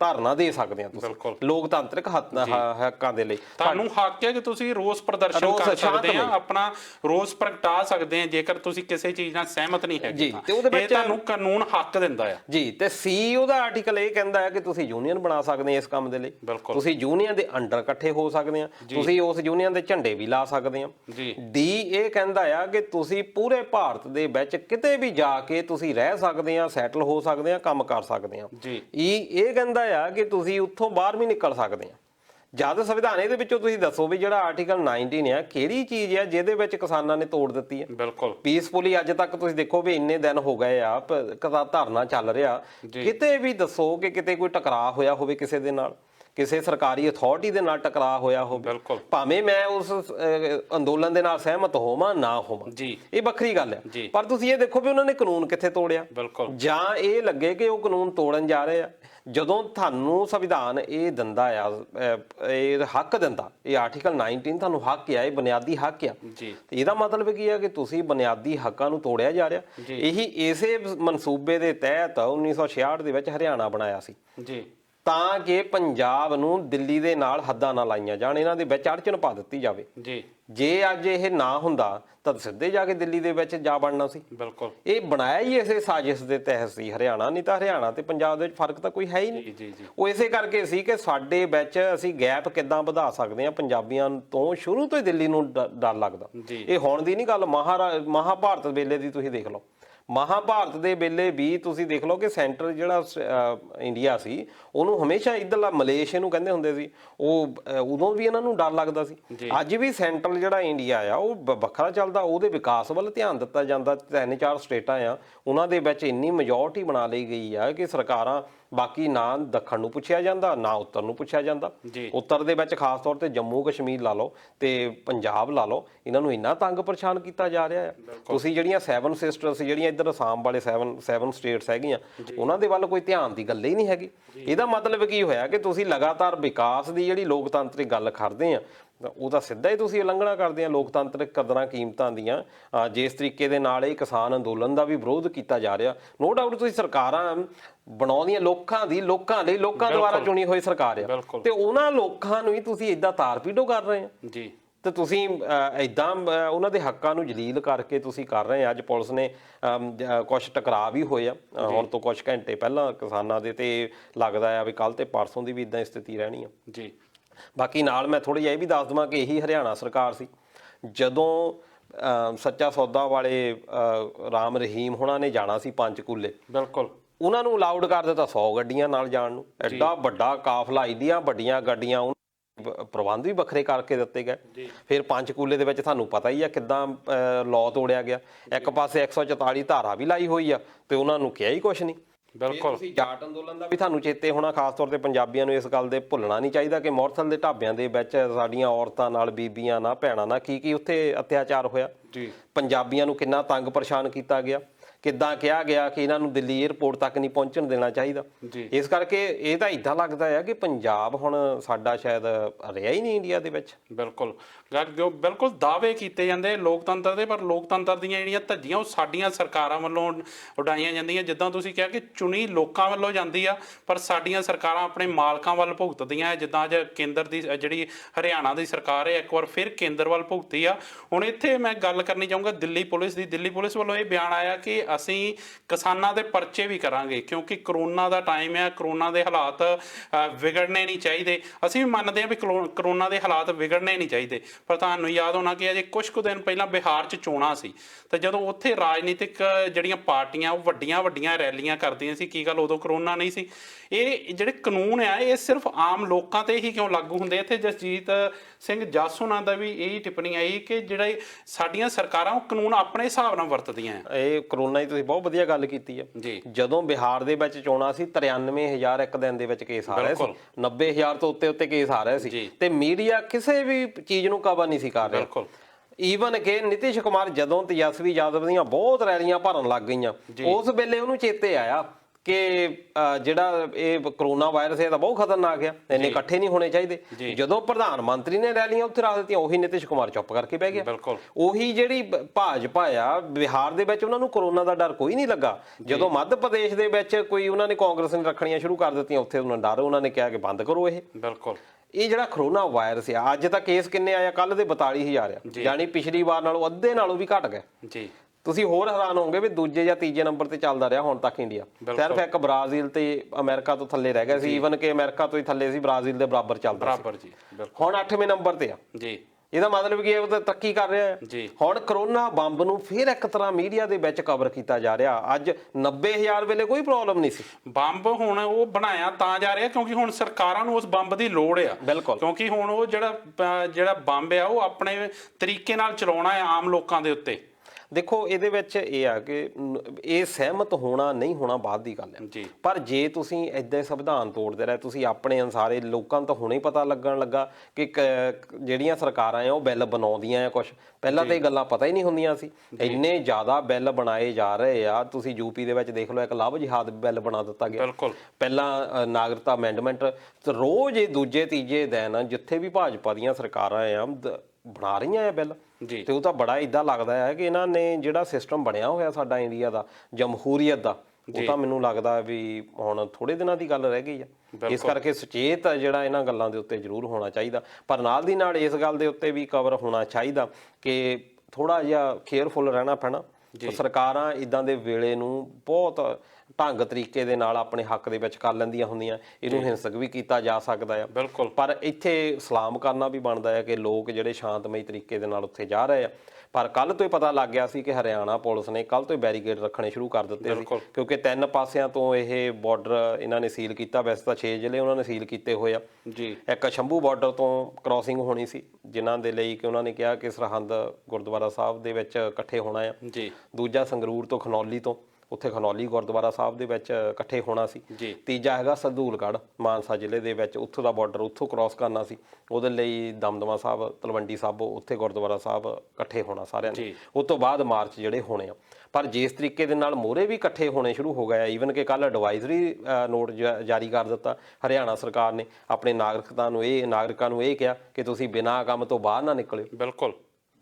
ਧਾਰਨਾ ਦੇ ਸਕਦੇ ਆ। ਤੁਸੀਂ। ਲੋਕਤਾਂਤਰਿਕ ਹੱਕ- ਦੇ ਲਈ। ਤੁਹਾਨੂੰ ਹੱਕ ਹੈ ਕਿ ਤੁਸੀਂ ਰੋਸ ਪ੍ਰਦਰਸ਼ਨ ਰੋਸ ਕਰ ਸਕਦੇ ਆ। ਆਪਣਾ ਰੋਸ ਪ੍ਰਗਟਾ ਸਕਦੇ ਆ ਜੇਕਰ ਤੁਸੀਂ ਕਿਸੇ ਚੀਜ਼ ਨਾਲ ਸਹਿਮਤ ਨਹੀਂ ਹੈਗੇ ਜੀ, ਤਾਂ। ਉਹਦੇ ਵਿੱਚ- ਤੁਹਾਨੂੰ ਕਾਨੂੰਨ ਹੱਕ ਦਿੰਦਾ ਆ। ਜੀ ਤੇ ਸੀ ਉਹਦਾ ਆਰਟੀਕਲ ਇਹ ਕਹਿੰਦਾ ਹੈ ਕਿ ਤੁਸੀਂ ਯੂਨੀਅਨ ਬਣਾ ਸਕਦੇ ਆ ਇਸ ਕੰਮ ਦੇ ਲਈ। ਤੁਸੀਂ ਯੂਨੀਅਨ ਦੇ ਅੰਡਰ ਇਕੱਠੇ ਹੋ ਸਕਦੇ ਆ। ਤੁਸੀਂ ਉਸ ਯੂਨੀਅਨ ਦੇ ਝੰਡੇ ਵੀ ਲਾ ਸਕਦੇ ਆ। ਜੀ। ਡੀ ਇਹ ਕਹਿੰਦਾ ਆ ਕਿ ਤੁਸੀਂ ਪੂਰੇ ਭਾਰਤ ਦੇ ਵਿੱਚ ਕਿਤੇ ਵੀ ਜਾ ਕੇ ਤੁਸੀਂ ਰਹਿ ਸਕਦੇ ਆ ਸੈਟਲ ਹੋ ਸਕਦੇ ਆ ਕੰਮ ਕਰ ਸਕਦੇ ਆ। ਜੀ। ਈ ਇਹ ਕਹਿੰਦਾ ਆ ਕਿ ਤੁਸੀਂ ਉੱਥੋਂ ਬਾਹਰ ਵੀ ਨਿਕਲ ਸਕਦੇ ਆ। ਜਦ ਸੰਵਿਧਾਨ ਇਹਦੇ ਵਿੱਚੋਂ ਤੁਸੀਂ ਦੱਸੋ ਵੀ ਜਿਹੜਾ ਆਰਟੀਕਲ 19 ਆ ਕਿਹੜੀ ਚੀਜ਼ ਆ ਜਿਹਦੇ ਵਿੱਚ ਕਿਸਾਨਾਂ ਨੇ ਤੋੜ ਦਿੱਤੀ ਹੈ ਬਿਲਕੁਲ। ਪੀਸਫੁਲੀ ਅੱਜ ਤੱਕ ਤੁਸੀਂ ਦੇਖੋ ਵੀ ਇੰਨੇ ਦਿਨ ਹੋ ਗਏ ਆ ਕਦਾ ਧਰਨਾ ਚੱਲ ਰਿਹਾ। ਕਿਤੇ ਵੀ ਦੱਸੋ ਕਿ ਕਿਤੇ ਕੋਈ ਟਕਰਾਅ ਹੋਇਆ ਹੋਵੇ ਕਿਸੇ ਦੇ ਨਾਲ। ਕਿਸੇ ਸਰਕਾਰੀ ਅਥਾਰਟੀ ਦੇ ਨਾਲ ਟਕਰਾਅ ਹੋਇਆ ਹੋਵੇ। ਭਾਵੇਂ ਮੈਂ ਉਸ ਅੰਦੋਲਨ ਦੇ ਨਾਲ ਸਹਿਮਤ ਹੋਵਾਂ ਨਾ ਹੋਵਾਂ। ਜੀ। ਇਹ ਵੱਖਰੀ ਗੱਲ। ਹੈ। ਪਰ ਤੁਸੀਂ ਇਹ ਦੇਖੋ ਵੀ ਉਹਨਾਂ ਨੇ ਕਾਨੂੰਨ ਕਿੱਥੇ ਤੋੜਿਆ। ਜਾਂ ਇਹ ਲੱਗੇ ਕਿ ਉਹ ਕਾਨੂੰਨ ਤੋੜਨ ਜਾ ਰਹੇ ਆ। ਜਦੋਂ ਤੁਹਾਨੂੰ ਸੰਵਿਧਾਨ ਇਹ ਦਿੰਦਾ ਆ ਇਹ ਹੱਕ ਦਿੰਦਾ ਇਹ ਆਰਟੀਕਲ 19 ਤੁਹਾਨੂੰ ਹੱਕ ਆ ਇਹ ਬੁਨਿਆਦੀ ਹੱਕ ਆ। ਜੀ। ਤੇ ਇਹਦਾ ਮਤਲਬ ਕੀ ਹੈ ਕਿ ਤੁਸੀਂ ਬੁਨਿਆਦੀ ਹੱਕਾਂ ਨੂੰ ਤੋੜਿਆ ਜਾ ਰਿਹਾ। ਇਹੀ ਇਸੇ ਮਨਸੂਬੇ ਦੇ ਤਹਿਤ 1966 ਦੇ ਵਿੱਚ ਹਰਿਆਣਾ ਬਣਾਇਆ ਸੀ। ਜੀ। ਤਾਂ ਕਿ ਪੰਜਾਬ ਨੂੰ ਦਿੱਲੀ ਦੇ ਨਾਲ ਹੱਦਾਂ ਨਾ ਲਾਈਆਂ ਜਾਣ ਇਹਨਾਂ ਦੇ ਵਿੱਚ ਅੜਚਨ ਪਾ ਦਿੱਤੀ ਜਾਵੇ। ਜੀ। ਜੇ ਅੱਜ ਇਹ ਨਾ ਹੁੰਦਾ ਤਾਂ ਸਿੱਧੇ ਜਾ ਕੇ ਦਿੱਲੀ ਦੇ ਵਿੱਚ ਜਾ ਬਣਨਾ ਸੀ। ਬਿਲਕੁਲ। ਇਹ ਬਣਾਇਆ ਹੀ ਇਸੇ ਸਾਜ਼ਿਸ਼ ਦੇ ਤਹਿਤ ਸੀ ਹਰਿਆਣਾ ਨਹੀਂ ਤਾਂ ਹਰਿਆਣਾ ਤੇ ਪੰਜਾਬ ਦੇ ਵਿੱਚ ਫ਼ਰਕ ਤਾਂ ਕੋਈ ਹੈ ਹੀ ਨਹੀਂ। ਜੀ ਜੀ ਉਹ ਇਸੇ ਕਰਕੇ ਸੀ ਕਿ ਸਾਡੇ ਵਿੱਚ ਅਸੀਂ ਗੈਪ ਕਿੱਦਾਂ ਵਧਾ ਸਕਦੇ ਹਾਂ ਪੰਜਾਬੀਆਂ ਤੋਂ ਸ਼ੁਰੂ ਤੋਂ ਹੀ ਦਿੱਲੀ ਨੂੰ ਡਰ ਲੱਗਦਾ। ਇਹ ਹੁਣ ਦੀ ਨਹੀਂ ਗੱਲ ਮਹਾਰਾ ਮਹਾਭਾਰਤ ਵੇਲੇ ਦੀ ਤੁਸੀਂ ਦੇਖ ਲਓ। ਮਹਾਭਾਰਤ ਦੇ ਵੇਲੇ ਵੀ ਤੁਸੀਂ ਦੇਖ ਲਓ ਕਿ ਸੈਂਟਰ ਜਿਹੜਾ ਇੰਡੀਆ ਸੀ ਉਹਨੂੰ ਹਮੇਸ਼ਾ ਇਧਰਲਾ ਮਲੇਸ਼ੀਆ ਨੂੰ ਕਹਿੰਦੇ ਹੁੰਦੇ ਸੀ। ਉਹ ਉਦੋਂ ਵੀ ਇਹਨਾਂ ਨੂੰ ਡਰ ਲੱਗਦਾ ਸੀ। ਅੱਜ ਵੀ ਸੈਂਟਰਲ ਜਿਹੜਾ ਇੰਡੀਆ ਆ ਉਹ ਵੱਖਰਾ ਚੱਲਦਾ ਉਹਦੇ ਵਿਕਾਸ ਵੱਲ ਧਿਆਨ ਦਿੱਤਾ ਜਾਂਦਾ। ਤਿੰਨ ਚਾਰ ਸਟੇਟਾਂ ਆ ਉਹਨਾਂ ਦੇ ਵਿੱਚ ਇੰਨੀ ਮੈਜੋਰਟੀ ਬਣਾ ਲਈ ਗਈ ਆ ਕਿ ਸਰਕਾਰਾਂ ਬਾਕੀ ਨਾ ਦੱਖਣ ਨੂੰ ਪੁੱਛਿਆ ਜਾਂਦਾ ਨਾ ਉੱਤਰ ਨੂੰ ਪੁੱਛਿਆ ਜਾਂਦਾ। ਉੱਤਰ ਦੇ ਵਿੱਚ ਖਾਸ ਤੌਰ ਤੇ ਜੰਮੂ ਕਸ਼ਮੀਰ ਲਾ ਲਓ ਤੇ ਪੰਜਾਬ ਲਾ ਲਓ ਇਹਨਾਂ ਨੂੰ ਇੰਨਾ ਤੰਗ ਪਰੇਸ਼ਾਨ ਕੀਤਾ ਜਾ ਰਿਹਾ ਹੈ। ਤੁਸੀਂ ਜਿਹੜੀਆਂ 7 ਸਿਸਟਰਸ ਜਿਹੜੀਆਂ ਇੱਧਰ ਅਸਾਮ ਵਾਲੇ 7 7 ਸਟੇਟਸ ਹੈਗੀਆਂ ਉਹਨਾਂ ਦੇ ਵੱਲ ਕੋਈ ਧਿਆਨ ਦੀ ਗੱਲ ਹੀ ਨਹੀਂ ਹੈਗੀ। ਇਹਦਾ ਮਤਲਬ ਕੀ ਹੋਇਆ ਕਿ ਤੁਸੀਂ ਲਗਾਤਾਰ ਵਿਕਾਸ ਦੀ ਜਿਹੜੀ ਲੋਕਤੰਤਰਿਕ ਗੱਲ ਕਰਦੇ ਆ ਉਹਦਾ ਸਿੱਧਾ ਹੀ ਤੁਸੀਂ ਉਲੰਘਣਾ ਕਰਦੇ ਆ ਲੋਕਤੰਤਰਿਕ ਕਦਰਾਂ ਕੀਮਤਾਂ ਦੀਆਂ। ਜਿਸ ਤਰੀਕੇ ਦੇ ਨਾਲ ਇਹ ਕਿਸਾਨ ਅੰਦੋਲਨ ਦਾ ਵੀ ਵਿਰੋਧ ਕੀਤਾ ਜਾ ਰਿਹਾ। ਨੋ ਡਾਊਟ ਤੁਸੀਂ ਸਰਕਾਰਾਂ ਬਣਾਉਂਦੀਆਂ ਲੋਕਾਂ ਦੀ ਲੋਕਾਂ ਲਈ ਲੋਕਾਂ ਦੁਆਰਾ ਚੁਣੀ ਹੋਈ ਸਰਕਾਰ ਆ। ਤੇ ਉਹਨਾਂ ਲੋਕਾਂ ਨੂੰ ਹੀ ਤੁਸੀਂ ਇਦਾਂ ਤਾਰਪੀਡੋ ਕਰ ਰਹੇ ਆ। ਜੀ। ਤੇ ਤੁਸੀਂ ਇਦਾਂ ਉਹਨਾਂ ਦੇ ਹੱਕਾਂ ਨੂੰ ਜਲੀਲ ਕਰਕੇ ਤੁਸੀਂ ਕਰ ਰਹੇ ਆ। ਅੱਜ ਪੁਲਿਸ ਨੇ ਕੁਝ ਟਕਰਾਅ ਵੀ ਹੋਏ ਆ। ਹੁਣ ਤੋਂ ਕੁਝ ਘੰਟੇ ਪਹਿਲਾਂ ਕਿਸਾਨਾਂ ਦੇ ਤੇ ਲੱਗਦਾ ਆ ਵੀ ਕੱਲ ਤੇ ਪਰਸੋਂ ਦੀ ਵੀ ਇਦਾਂ ਸਥਿਤੀ ਰਹਿਣੀ ਆ। ਜੀ। ਬਾਕੀ ਨਾਲ ਮੈਂ ਥੋੜੀ ਜਿਹੀ ਇਹ ਵੀ ਦੱਸ ਦਵਾਂ ਕਿ ਇਹੀ ਹਰਿਆਣਾ ਸਰਕਾਰ ਸੀ। ਜਦੋਂ ਸੱਚਾ ਸੌਦਾ ਵਾਲੇ ਰਾਮ ਰਹੀਮ ਹੁਣਾਂ ਨੇ ਜਾਣਾ ਸੀ ਪੰਚਕੂਲੇ ਬਿਲਕੁਲ। ਉਹਨਾਂ ਨੂੰ ਅਲਾਉਡ ਕਰ ਦਿੱਤਾ 100 ਗੱਡੀਆਂ ਨਾਲ ਜਾਣ ਨੂੰ। ਐਡਾ ਵੱਡਾ ਕਾਫਲਾ ਏਡੀਆਂ ਵੱਡੀਆਂ ਗੱਡੀਆਂ ਪ੍ਰਬੰਧ ਵੀ ਵੱਖਰੇ ਕਰਕੇ ਦਿੱਤੇ ਗਏ। ਫਿਰ ਪੰਚਕੂਲੇ ਦੇ ਵਿੱਚ ਤੁਹਾਨੂੰ ਪਤਾ ਹੀ ਆ ਕਿਦਾਂ ਲਾਅ ਤੋੜਿਆ ਗਿਆ। ਇੱਕ ਪਾਸੇ 144 ਧਾਰਾ ਵੀ ਲਾਈ ਹੋਈ ਆ ਤੇ ਉਹਨਾਂ ਨੂੰ ਕਿਹਾ ਹੀ ਕੁਛ ਨਹੀਂ। ਬਿਲਕੁਲ। ਤੁਸੀਂ ਜਾਟ ਅੰਦੋਲਨ ਦਾ ਵੀ ਤੁਹਾਨੂੰ ਚੇਤੇ ਹੋਣਾ ਖਾਸ ਤੌਰ ਤੇ ਪੰਜਾਬੀਆਂ ਨੂੰ ਇਸ ਗੱਲ ਦੇ ਭੁੱਲਣਾ ਨਹੀਂ ਚਾਹੀਦਾ ਕਿ ਮੌਰਥਲ ਦੇ ਢਾਬਿਆਂ ਦੇ ਵਿੱਚ ਸਾਡੀਆਂ ਔਰਤਾਂ ਨਾਲ ਬੀਬੀਆਂ ਨਾਲ ਭੈਣਾਂ ਨਾਲ ਕੀ ਕੀ ਉੱਥੇ ਅਤਿਆਚਾਰ ਹੋਇਆ? ਜੀ। ਪੰਜਾਬੀਆਂ ਨੂੰ ਕਿੰਨਾ ਤੰਗ ਪਰੇਸ਼ਾਨ ਕੀਤਾ ਗਿਆ? ਕਿੱਦਾਂ ਕਿਹਾ ਗਿਆ ਕਿ ਇਹਨਾਂ ਨੂੰ ਦਿੱਲੀ 에ਅਰਪੋਰਟ ਤੱਕ ਨਹੀਂ ਪਹੁੰਚਣ ਦੇਣਾ ਚਾਹੀਦਾ। ਇਸ ਕਰਕੇ ਇਹ ਤਾਂ ਇਦਾਂ ਲੱਗਦਾ ਹੈ ਕਿ ਪੰਜਾਬ ਹੁਣ ਸਾਡਾ ਸ਼ਾਇਦ ਰਿਹਾ ਹੀ ਨਹੀਂ ਇੰਡੀਆ ਦੇ ਵਿੱਚ। ਬਿਲਕੁਲ। ਗੱਲ ਜੋ ਬਿਲਕੁਲ ਦਾਅਵੇ ਕੀਤੇ ਜਾਂਦੇ ਲੋਕਤੰਤਰ ਦੇ ਪਰ ਲੋਕਤੰਤਰ ਦੀਆਂ ਜਿਹੜੀਆਂ ਧੱਜੀਆਂ ਉਹ ਸਾਡੀਆਂ ਸਰਕਾਰਾਂ ਵੱਲੋਂ ਉਡਾਈਆਂ ਜਾਂਦੀਆਂ। ਜਿੱਦਾਂ ਤੁਸੀਂ ਕਿਹਾ ਕਿ ਚੁਣੀ ਲੋਕਾਂ ਵੱਲੋਂ ਜਾਂਦੀ ਆ ਪਰ ਸਾਡੀਆਂ ਸਰਕਾਰਾਂ ਆਪਣੇ ਮਾਲਕਾਂ ਵੱਲ ਭੁਗਤਦੀਆਂ। ਜਿੱਦਾਂ ਅੱਜ ਕੇਂਦਰ ਦੀ ਜਿਹੜੀ ਹਰਿਆਣਾ ਦੀ ਸਰਕਾਰ ਹੈ ਇੱਕ ਵਾਰ ਫਿਰ ਕੇਂਦਰ ਵੱਲ ਭੁਗਤੀ ਆ। ਹੁਣ ਇੱਥੇ ਮੈਂ ਗੱਲ ਕਰਨੀ ਚਾਹੂੰਗਾ ਦਿੱਲੀ ਪੁਲਿਸ ਦੀ। ਦਿੱਲੀ ਪੁਲਿਸ ਵੱਲੋਂ ਇਹ ਬਿਆਨ ਆਇਆ ਕਿ ਅਸੀਂ ਕਿਸਾਨਾਂ ਦੇ ਪਰਚੇ ਵੀ ਕਰਾਂਗੇ, ਕਿਉਂਕਿ ਕਰੋਨਾ ਦਾ ਟਾਈਮ ਹੈ, ਕਰੋਨਾ ਦੇ ਹਾਲਾਤ ਵਿਗੜਨੇ ਨਹੀਂ ਚਾਹੀਦੇ। ਅਸੀਂ ਵੀ ਮੰਨਦੇ ਹਾਂ ਵੀ ਕਰੋ- ਕਰੋਨਾ ਦੇ ਹਾਲਾਤ ਵਿਗੜਨੇ ਨਹੀਂ ਚਾਹੀਦੇ। ਪਰ ਤੁਹਾਨੂੰ ਯਾਦ ਹੋਣਾ ਕਿ ਅਜੇ ਕੁਝ ਕੁ ਦਿਨ ਪਹਿਲਾਂ ਬਿਹਾਰ 'ਚ ਚੋਣਾਂ ਸੀ। ਤੇ ਜਦੋਂ ਉੱਥੇ ਰਾਜਨੀਤਿਕ ਜਿਹੜੀਆਂ ਪਾਰਟੀਆਂ, ਉਹ ਵੱਡੀਆਂ ਵੱਡੀਆਂ ਰੈਲੀਆਂ ਕਰਦੀਆਂ ਸੀ, ਕੀ ਗੱਲ ਉਦੋਂ ਕਰੋਨਾ ਨਹੀਂ ਸੀ? ਇਹ ਜਿਹੜੇ ਕਾਨੂੰਨ ਆ, ਇਹ ਸਿਰਫ ਆਮ ਲੋਕਾਂ ਤੇ ਹੀ ਕਿਉਂ ਲਾਗੂ ਹੁੰਦੇ ਇੱਥੇ ਜਸਜੀਤ ਸਿੰਘ ਜਾਸੂਨਾ ਦਾ ਵੀ ਇਹੀ ਟਿੱਪਣੀ ਆਈ ਕਿ ਜਿਹੜੇ ਸਾਡੀਆਂ ਸਰਕਾਰਾਂ ਉਹ ਕਾਨੂੰਨ ਆਪਣੇ ਹਿਸਾਬ ਨਾਲ ਵਰਤਦੀਆਂ ਇਹ ਕਰੋਨਾ ਦੀ ਤੁਸੀਂ ਬਹੁਤ ਵਧੀਆ ਗੱਲ ਕੀਤੀ ਹੈ। ਜੀ। ਜਦੋਂ ਬਿਹਾਰ ਦੇ ਵਿੱਚ ਚੋਣਾਂ ਸੀ 93000 ਇੱਕ ਦਿਨ ਦੇ ਵਿੱਚ ਕੇਸ ਆ ਰਹੇ ਸੀ। ਬਿਲਕੁਲ। 90000 ਤੋਂ ਉੱਤੇ ਉੱਤੇ ਕੇਸ ਆ ਰਹੇ। ਸੀ। ਤੇ ਮੀਡੀਆ ਕਿਸੇ ਵੀ ਚੀਜ਼ ਨੂੰ ਕਵਰ ਨਹੀਂ ਸੀ ਕਰ ਰਿਹਾ। ਬਿਲਕੁਲ। ਈਵਨ ਕਿ ਨਿਤਿਸ਼ ਕੁਮਾਰ ਜਦੋਂ ਤੇਜਸਵੀ ਯਾਦਵ ਦੀਆਂ ਬਹੁਤ ਰੈਲੀਆਂ ਭਰਨ ਲੱਗ ਗਈਆਂ ਉਸ ਵੇਲੇ ਉਹਨੂੰ ਚੇਤੇ ਆਇਆ ਕਿ ਜਿਹੜਾ ਇਹ ਕਰੋਨਾ ਵਾਇਰਸ ਹੈ ਇਹ ਤਾਂ ਬਹੁਤ ਖਤਰਨਾਕ ਆ ਇੰਨੇ ਇਕੱਠੇ ਨਹੀਂ ਹੋਣੇ ਚਾਹੀਦੇ। ਜਦੋਂ ਪ੍ਰਧਾਨ ਮੰਤਰੀ ਨੇ ਰੈਲੀਆਂ ਉੱਥੇ ਰੱਖ ਦਿੱਤੀਆਂ ਉਹੀ ਨਿਤਿਸ਼ ਕੁਮਾਰ ਚੁੱਪ ਕਰਕੇ ਬਹਿ ਗਿਆ। ਬਿਲਕੁਲ। ਉਹੀ ਜਿਹੜੀ ਭਾਜਪਾ ਆ ਬਿਹਾਰ ਦੇ ਵਿੱਚ ਉਹਨਾਂ ਨੂੰ ਕਰੋਨਾ ਦਾ ਡਰ ਕੋਈ ਨਹੀਂ ਲੱਗਾ। ਜਦੋਂ ਮੱਧ ਪ੍ਰਦੇਸ਼ ਦੇ ਵਿੱਚ ਕੋਈ ਉਹਨਾਂ ਨੇ ਕਾਂਗਰਸ ਨੇ ਰੱਖਣੀਆਂ ਸ਼ੁਰੂ ਕਰ ਦਿੱਤੀਆਂ ਉੱਥੇ ਉਹਨਾਂ ਡਰ ਉਹਨਾਂ ਨੇ ਕਿਹਾ ਕਿ ਬੰਦ ਕਰੋ ਇਹ। ਬਿਲਕੁਲ। ਇਹ ਜਿਹੜਾ ਕਰੋਨਾ ਵਾਇਰਸ ਆ ਅੱਜ ਤਾਂ ਕੇਸ ਕਿੰਨੇ ਆਇਆ ਕੱਲ ਦੇ 42000 ਆ। ਯਾਨੀ ਪਿਛਲੀ ਵਾਰ ਨਾਲੋਂ ਅੱਧੇ ਨਾਲੋਂ ਵੀ ਘਟ ਗਿਆ ਜੀ। ਤੁਸੀਂ ਹੋਰ ਹੈਰਾਨ ਹੋਵੋਗੇ ਵੀ ਦੂਜੇ ਜਾਂ ਤੀਜੇ ਨੰਬਰ ਤੇ ਚੱਲਦਾ ਰਿਹਾ ਹੁਣ ਤੱਕ ਇੰਡੀਆ। ਸਿਰਫ ਇੱਕ ਬ੍ਰਾਜ਼ੀਲ ਤੇ ਅਮਰੀਕਾ ਤੋਂ ਥੱਲੇ ਰਹਿ ਗਿਆ ਸੀ। ਈਵਨ ਕਿ ਅਮਰੀਕਾ ਤੋਂ ਹੀ ਥੱਲੇ ਸੀ ਬ੍ਰਾਜ਼ੀਲ ਦੇ ਬਰਾਬਰ ਚੱਲਦਾ ਸੀ। ਬਰਾਬਰ ਜੀ ਬਿਲਕੁਲ। ਹੁਣ 8ਵੇਂ ਨੰਬਰ ਤੇ ਆ। ਜੀ। ਇਹਦਾ ਮਤਲਬ ਕੀ ਹੈ ਉਹ ਤਾਂ ਤਰੱਕੀ ਕਰ ਰਿਹਾ ਹੈ। ਜੀ। ਹੁਣ ਕਰੋਨਾ ਬੰਬ ਨੂੰ ਫਿਰ ਇੱਕ ਤਰ੍ਹਾਂ ਮੀਡੀਆ ਦੇ ਵਿੱਚ ਕਵਰ ਕੀਤਾ ਜਾ ਰਿਹਾ। ਅੱਜ 90000 ਵੇਲੇ ਕੋਈ ਪ੍ਰੋਬਲਮ ਨਹੀਂ ਸੀ। ਬੰਬ ਹੁਣ ਉਹ ਬਣਾਇਆ ਤਾਂ ਜਾ ਰਿਹਾ ਕਿਉਂਕਿ ਹੁਣ ਸਰਕਾਰਾਂ ਨੂੰ ਉਸ ਬੰਬ ਦੀ ਲੋੜ ਆ। ਬਿਲਕੁਲ। ਕਿਉਂਕਿ ਹੁਣ ਉਹ ਜਿਹੜਾ ਜਿਹੜਾ ਬੰਬ ਆ ਉਹ ਆਪਣੇ ਤਰੀਕੇ ਨਾਲ ਚਲਾਉਣਾ ਹੈ ਆਮ ਲੋਕਾਂ ਦੇ ਉੱਤੇ। ਦੇਖੋ ਇਹਦੇ ਵਿੱਚ ਇਹ ਆ ਕਿ ਇਹ ਸਹਿਮਤ ਹੋਣਾ ਨਹੀਂ ਹੋਣਾ ਬਾਅਦ ਦੀ ਗੱਲ ਹੈ ਪਰ ਜੇ ਤੁਸੀਂ ਹੀ ਸੰਵਿਧਾਨ ਤੋੜਦੇ ਰਹੇ ਤੁਸੀਂ ਆਪਣੇ ਅਨਸਾਰੇ ਲੋਕਾਂ ਨੂੰ ਤਾਂ ਹੁਣੇ ਹੀ ਪਤਾ ਲੱਗਣ ਲੱਗਾ ਕਿ ਜਿਹੜੀਆਂ ਸਰਕਾਰਾਂ ਆ ਉਹ ਬਿੱਲ ਬਣਾਉਂਦੀਆਂ ਆ ਕੁਝ ਪਹਿਲਾਂ ਤਾਂ ਇਹ ਗੱਲਾਂ ਪਤਾ ਹੀ ਨਹੀਂ ਹੁੰਦੀਆਂ ਸੀ। ਇੰਨੇ ਜ਼ਿਆਦਾ ਬਿੱਲ ਬਣਾਏ ਜਾ ਰਹੇ ਆ ਤੁਸੀਂ ਯੂਪੀ ਦੇ ਵਿੱਚ ਦੇਖ ਲਓ ਇੱਕ ਲਵ ਜਿਹਾਦ ਬਿੱਲ ਬਣਾ ਦਿੱਤਾ ਗਿਆ। ਬਿਲਕੁਲ। ਪਹਿਲਾਂ ਨਾਗਰਿਕਤਾ ਅਮੈਂਡਮੈਂਟ ਰੋਜ਼ ਇਹ ਦੂਜੇ ਤੀਜੇ ਦਿਨ ਜਿੱਥੇ ਵੀ ਭਾਜਪਾ ਦੀਆਂ ਸਰਕਾਰਾਂ ਆ ਬਣਾ ਰਹੀਆਂ ਆ ਬਿੱਲ। ਜੀ। ਤੇ ਉਹ ਤਾਂ ਬੜਾ ਇਦਾਂ ਲੱਗਦਾ ਹੈ ਕਿ ਇਹਨਾਂ ਨੇ ਜਿਹੜਾ ਸਿਸਟਮ ਬਣਿਆ ਹੋਇਆ ਸਾਡਾ ਇੰਡੀਆ ਦਾ ਜਮਹੂਰੀਅਤ ਦਾ ਉਹ ਤਾਂ ਮੈਨੂੰ ਲੱਗਦਾ ਵੀ ਹੁਣ ਥੋੜੇ ਦਿਨਾਂ ਦੀ ਗੱਲ ਰਹਿ ਗਈ ਆ। ਇਸ ਕਰਕੇ ਸੁਚੇਤ ਜਿਹੜਾ ਇਹਨਾਂ ਗੱਲਾਂ ਦੇ ਉੱਤੇ ਜ਼ਰੂਰ ਹੋਣਾ ਚਾਹੀਦਾ। ਪਰ ਨਾਲ ਦੀ ਨਾਲ ਇਸ ਗੱਲ ਦੇ ਉੱਤੇ ਵੀ ਕਵਰ ਹੋਣਾ ਚਾਹੀਦਾ ਕਿ ਥੋੜਾ ਜਿਹਾ ਕੇਅਰਫੁਲ ਰਹਿਣਾ ਪੈਣਾ। ਸਰਕਾਰਾਂ ਇਦਾਂ ਦੇ ਵੇਲੇ ਨੂੰ ਬਹੁਤ ਢੰਗ ਤਰੀਕੇ ਦੇ ਨਾਲ ਆਪਣੇ ਹੱਕ ਦੇ ਵਿੱਚ ਕਰ ਲੈਂਦੀਆਂ ਹੁੰਦੀਆਂ ਇਹਨੂੰ ਹਿੰਸਕ ਵੀ ਕੀਤਾ ਜਾ ਸਕਦਾ ਆ। ਬਿਲਕੁਲ। ਪਰ ਇੱਥੇ ਸਲਾਮ ਕਰਨਾ ਵੀ ਬਣਦਾ ਹੈ ਕਿ ਲੋਕ ਜਿਹੜੇ ਸ਼ਾਂਤਮਈ ਤਰੀਕੇ ਦੇ ਨਾਲ ਉੱਥੇ ਜਾ ਰਹੇ ਆ। ਪਰ ਕੱਲ ਤੋਂ ਹੀ ਪਤਾ ਲੱਗ ਗਿਆ ਸੀ ਕਿ ਹਰਿਆਣਾ ਪੁਲਿਸ ਨੇ ਕੱਲ ਤੋਂ ਹੀ ਬੈਰੀਕੇਡ ਰੱਖਣੇ ਸ਼ੁਰੂ ਕਰ ਦਿੱਤੇ ਸੀ। ਕਿਉਂਕਿ ਤਿੰਨ ਪਾਸਿਆਂ ਤੋਂ ਇਹ ਬਾਰਡਰ ਇਹਨਾਂ ਨੇ ਸੀਲ ਕੀਤਾ ਵੈਸੇ ਤਾਂ 6 ਜ਼ਿਲ੍ਹੇ ਉਹਨਾਂ ਨੇ ਸੀਲ ਕੀਤੇ ਹੋਏ ਆ। ਜੀ। ਇੱਕ ਸ਼ੰਭੂ ਬਾਰਡਰ ਤੋਂ ਕ੍ਰਾਸਿੰਗ ਹੋਣੀ ਸੀ ਜਿਨ੍ਹਾਂ ਦੇ ਲਈ ਕਿ ਉਹਨਾਂ ਨੇ ਕਿਹਾ ਕਿ ਸਰਹੰਦ ਗੁਰਦੁਆਰਾ ਸਾਹਿਬ ਦੇ ਵਿੱਚ ਇਕੱਠੇ ਹੋਣਾ ਆ। ਜੀ। ਦੂਜਾ ਸੰਗਰੂਰ ਤੋਂ ਖਨੌਲੀ ਤੋਂ। ਉੱਥੇ ਖਨੌਲੀ ਗੁਰਦੁਆਰਾ ਸਾਹਿਬ ਦੇ ਵਿੱਚ ਇਕੱਠੇ ਹੋਣਾ ਸੀ। ਤੀਜਾ ਹੈਗਾ ਸਰਦੂਲਗੜ੍ਹ ਮਾਨਸਾ ਜ਼ਿਲ੍ਹੇ ਦੇ ਵਿੱਚ ਉੱਥੋਂ ਦਾ ਬਾਰਡਰ ਉੱਥੋਂ ਕ੍ਰਾਸ ਕਰਨਾ ਸੀ। ਉਹਦੇ ਲਈ ਦਮਦਮਾ ਸਾਹਿਬ ਤਲਵੰਡੀ ਸਾਬੋ ਉੱਥੇ ਗੁਰਦੁਆਰਾ ਸਾਹਿਬ ਇਕੱਠੇ ਹੋਣਾ ਸਾਰਿਆਂ ਨੇ। ਉਸ ਤੋਂ ਬਾਅਦ ਮਾਰਚ ਜਿਹੜੇ ਹੋਣੇ ਆ। ਪਰ ਜਿਸ ਤਰੀਕੇ ਦੇ ਨਾਲ ਮੋਰੇ ਵੀ ਇਕੱਠੇ ਹੋਣੇ ਸ਼ੁਰੂ ਹੋ ਗਏ ਈਵਨ ਕਿ ਕੱਲ ਐਡਵਾਈਜ਼ਰੀ ਨੋਟ ਜਾਰੀ ਕਰ ਦਿੱਤਾ ਹਰਿਆਣਾ ਸਰਕਾਰ ਨੇ। ਆਪਣੇ ਨਾਗਰਿਕਤਾ ਨੂੰ ਇਹ ਨਾਗਰਿਕਾਂ ਨੂੰ ਇਹ ਕਿਹਾ ਕਿ ਤੁਸੀਂ ਬਿਨਾਂ ਕੰਮ ਤੋਂ ਬਾਹਰ ਨਾ ਨਿਕਲਿਓ। ਬਿਲਕੁਲ।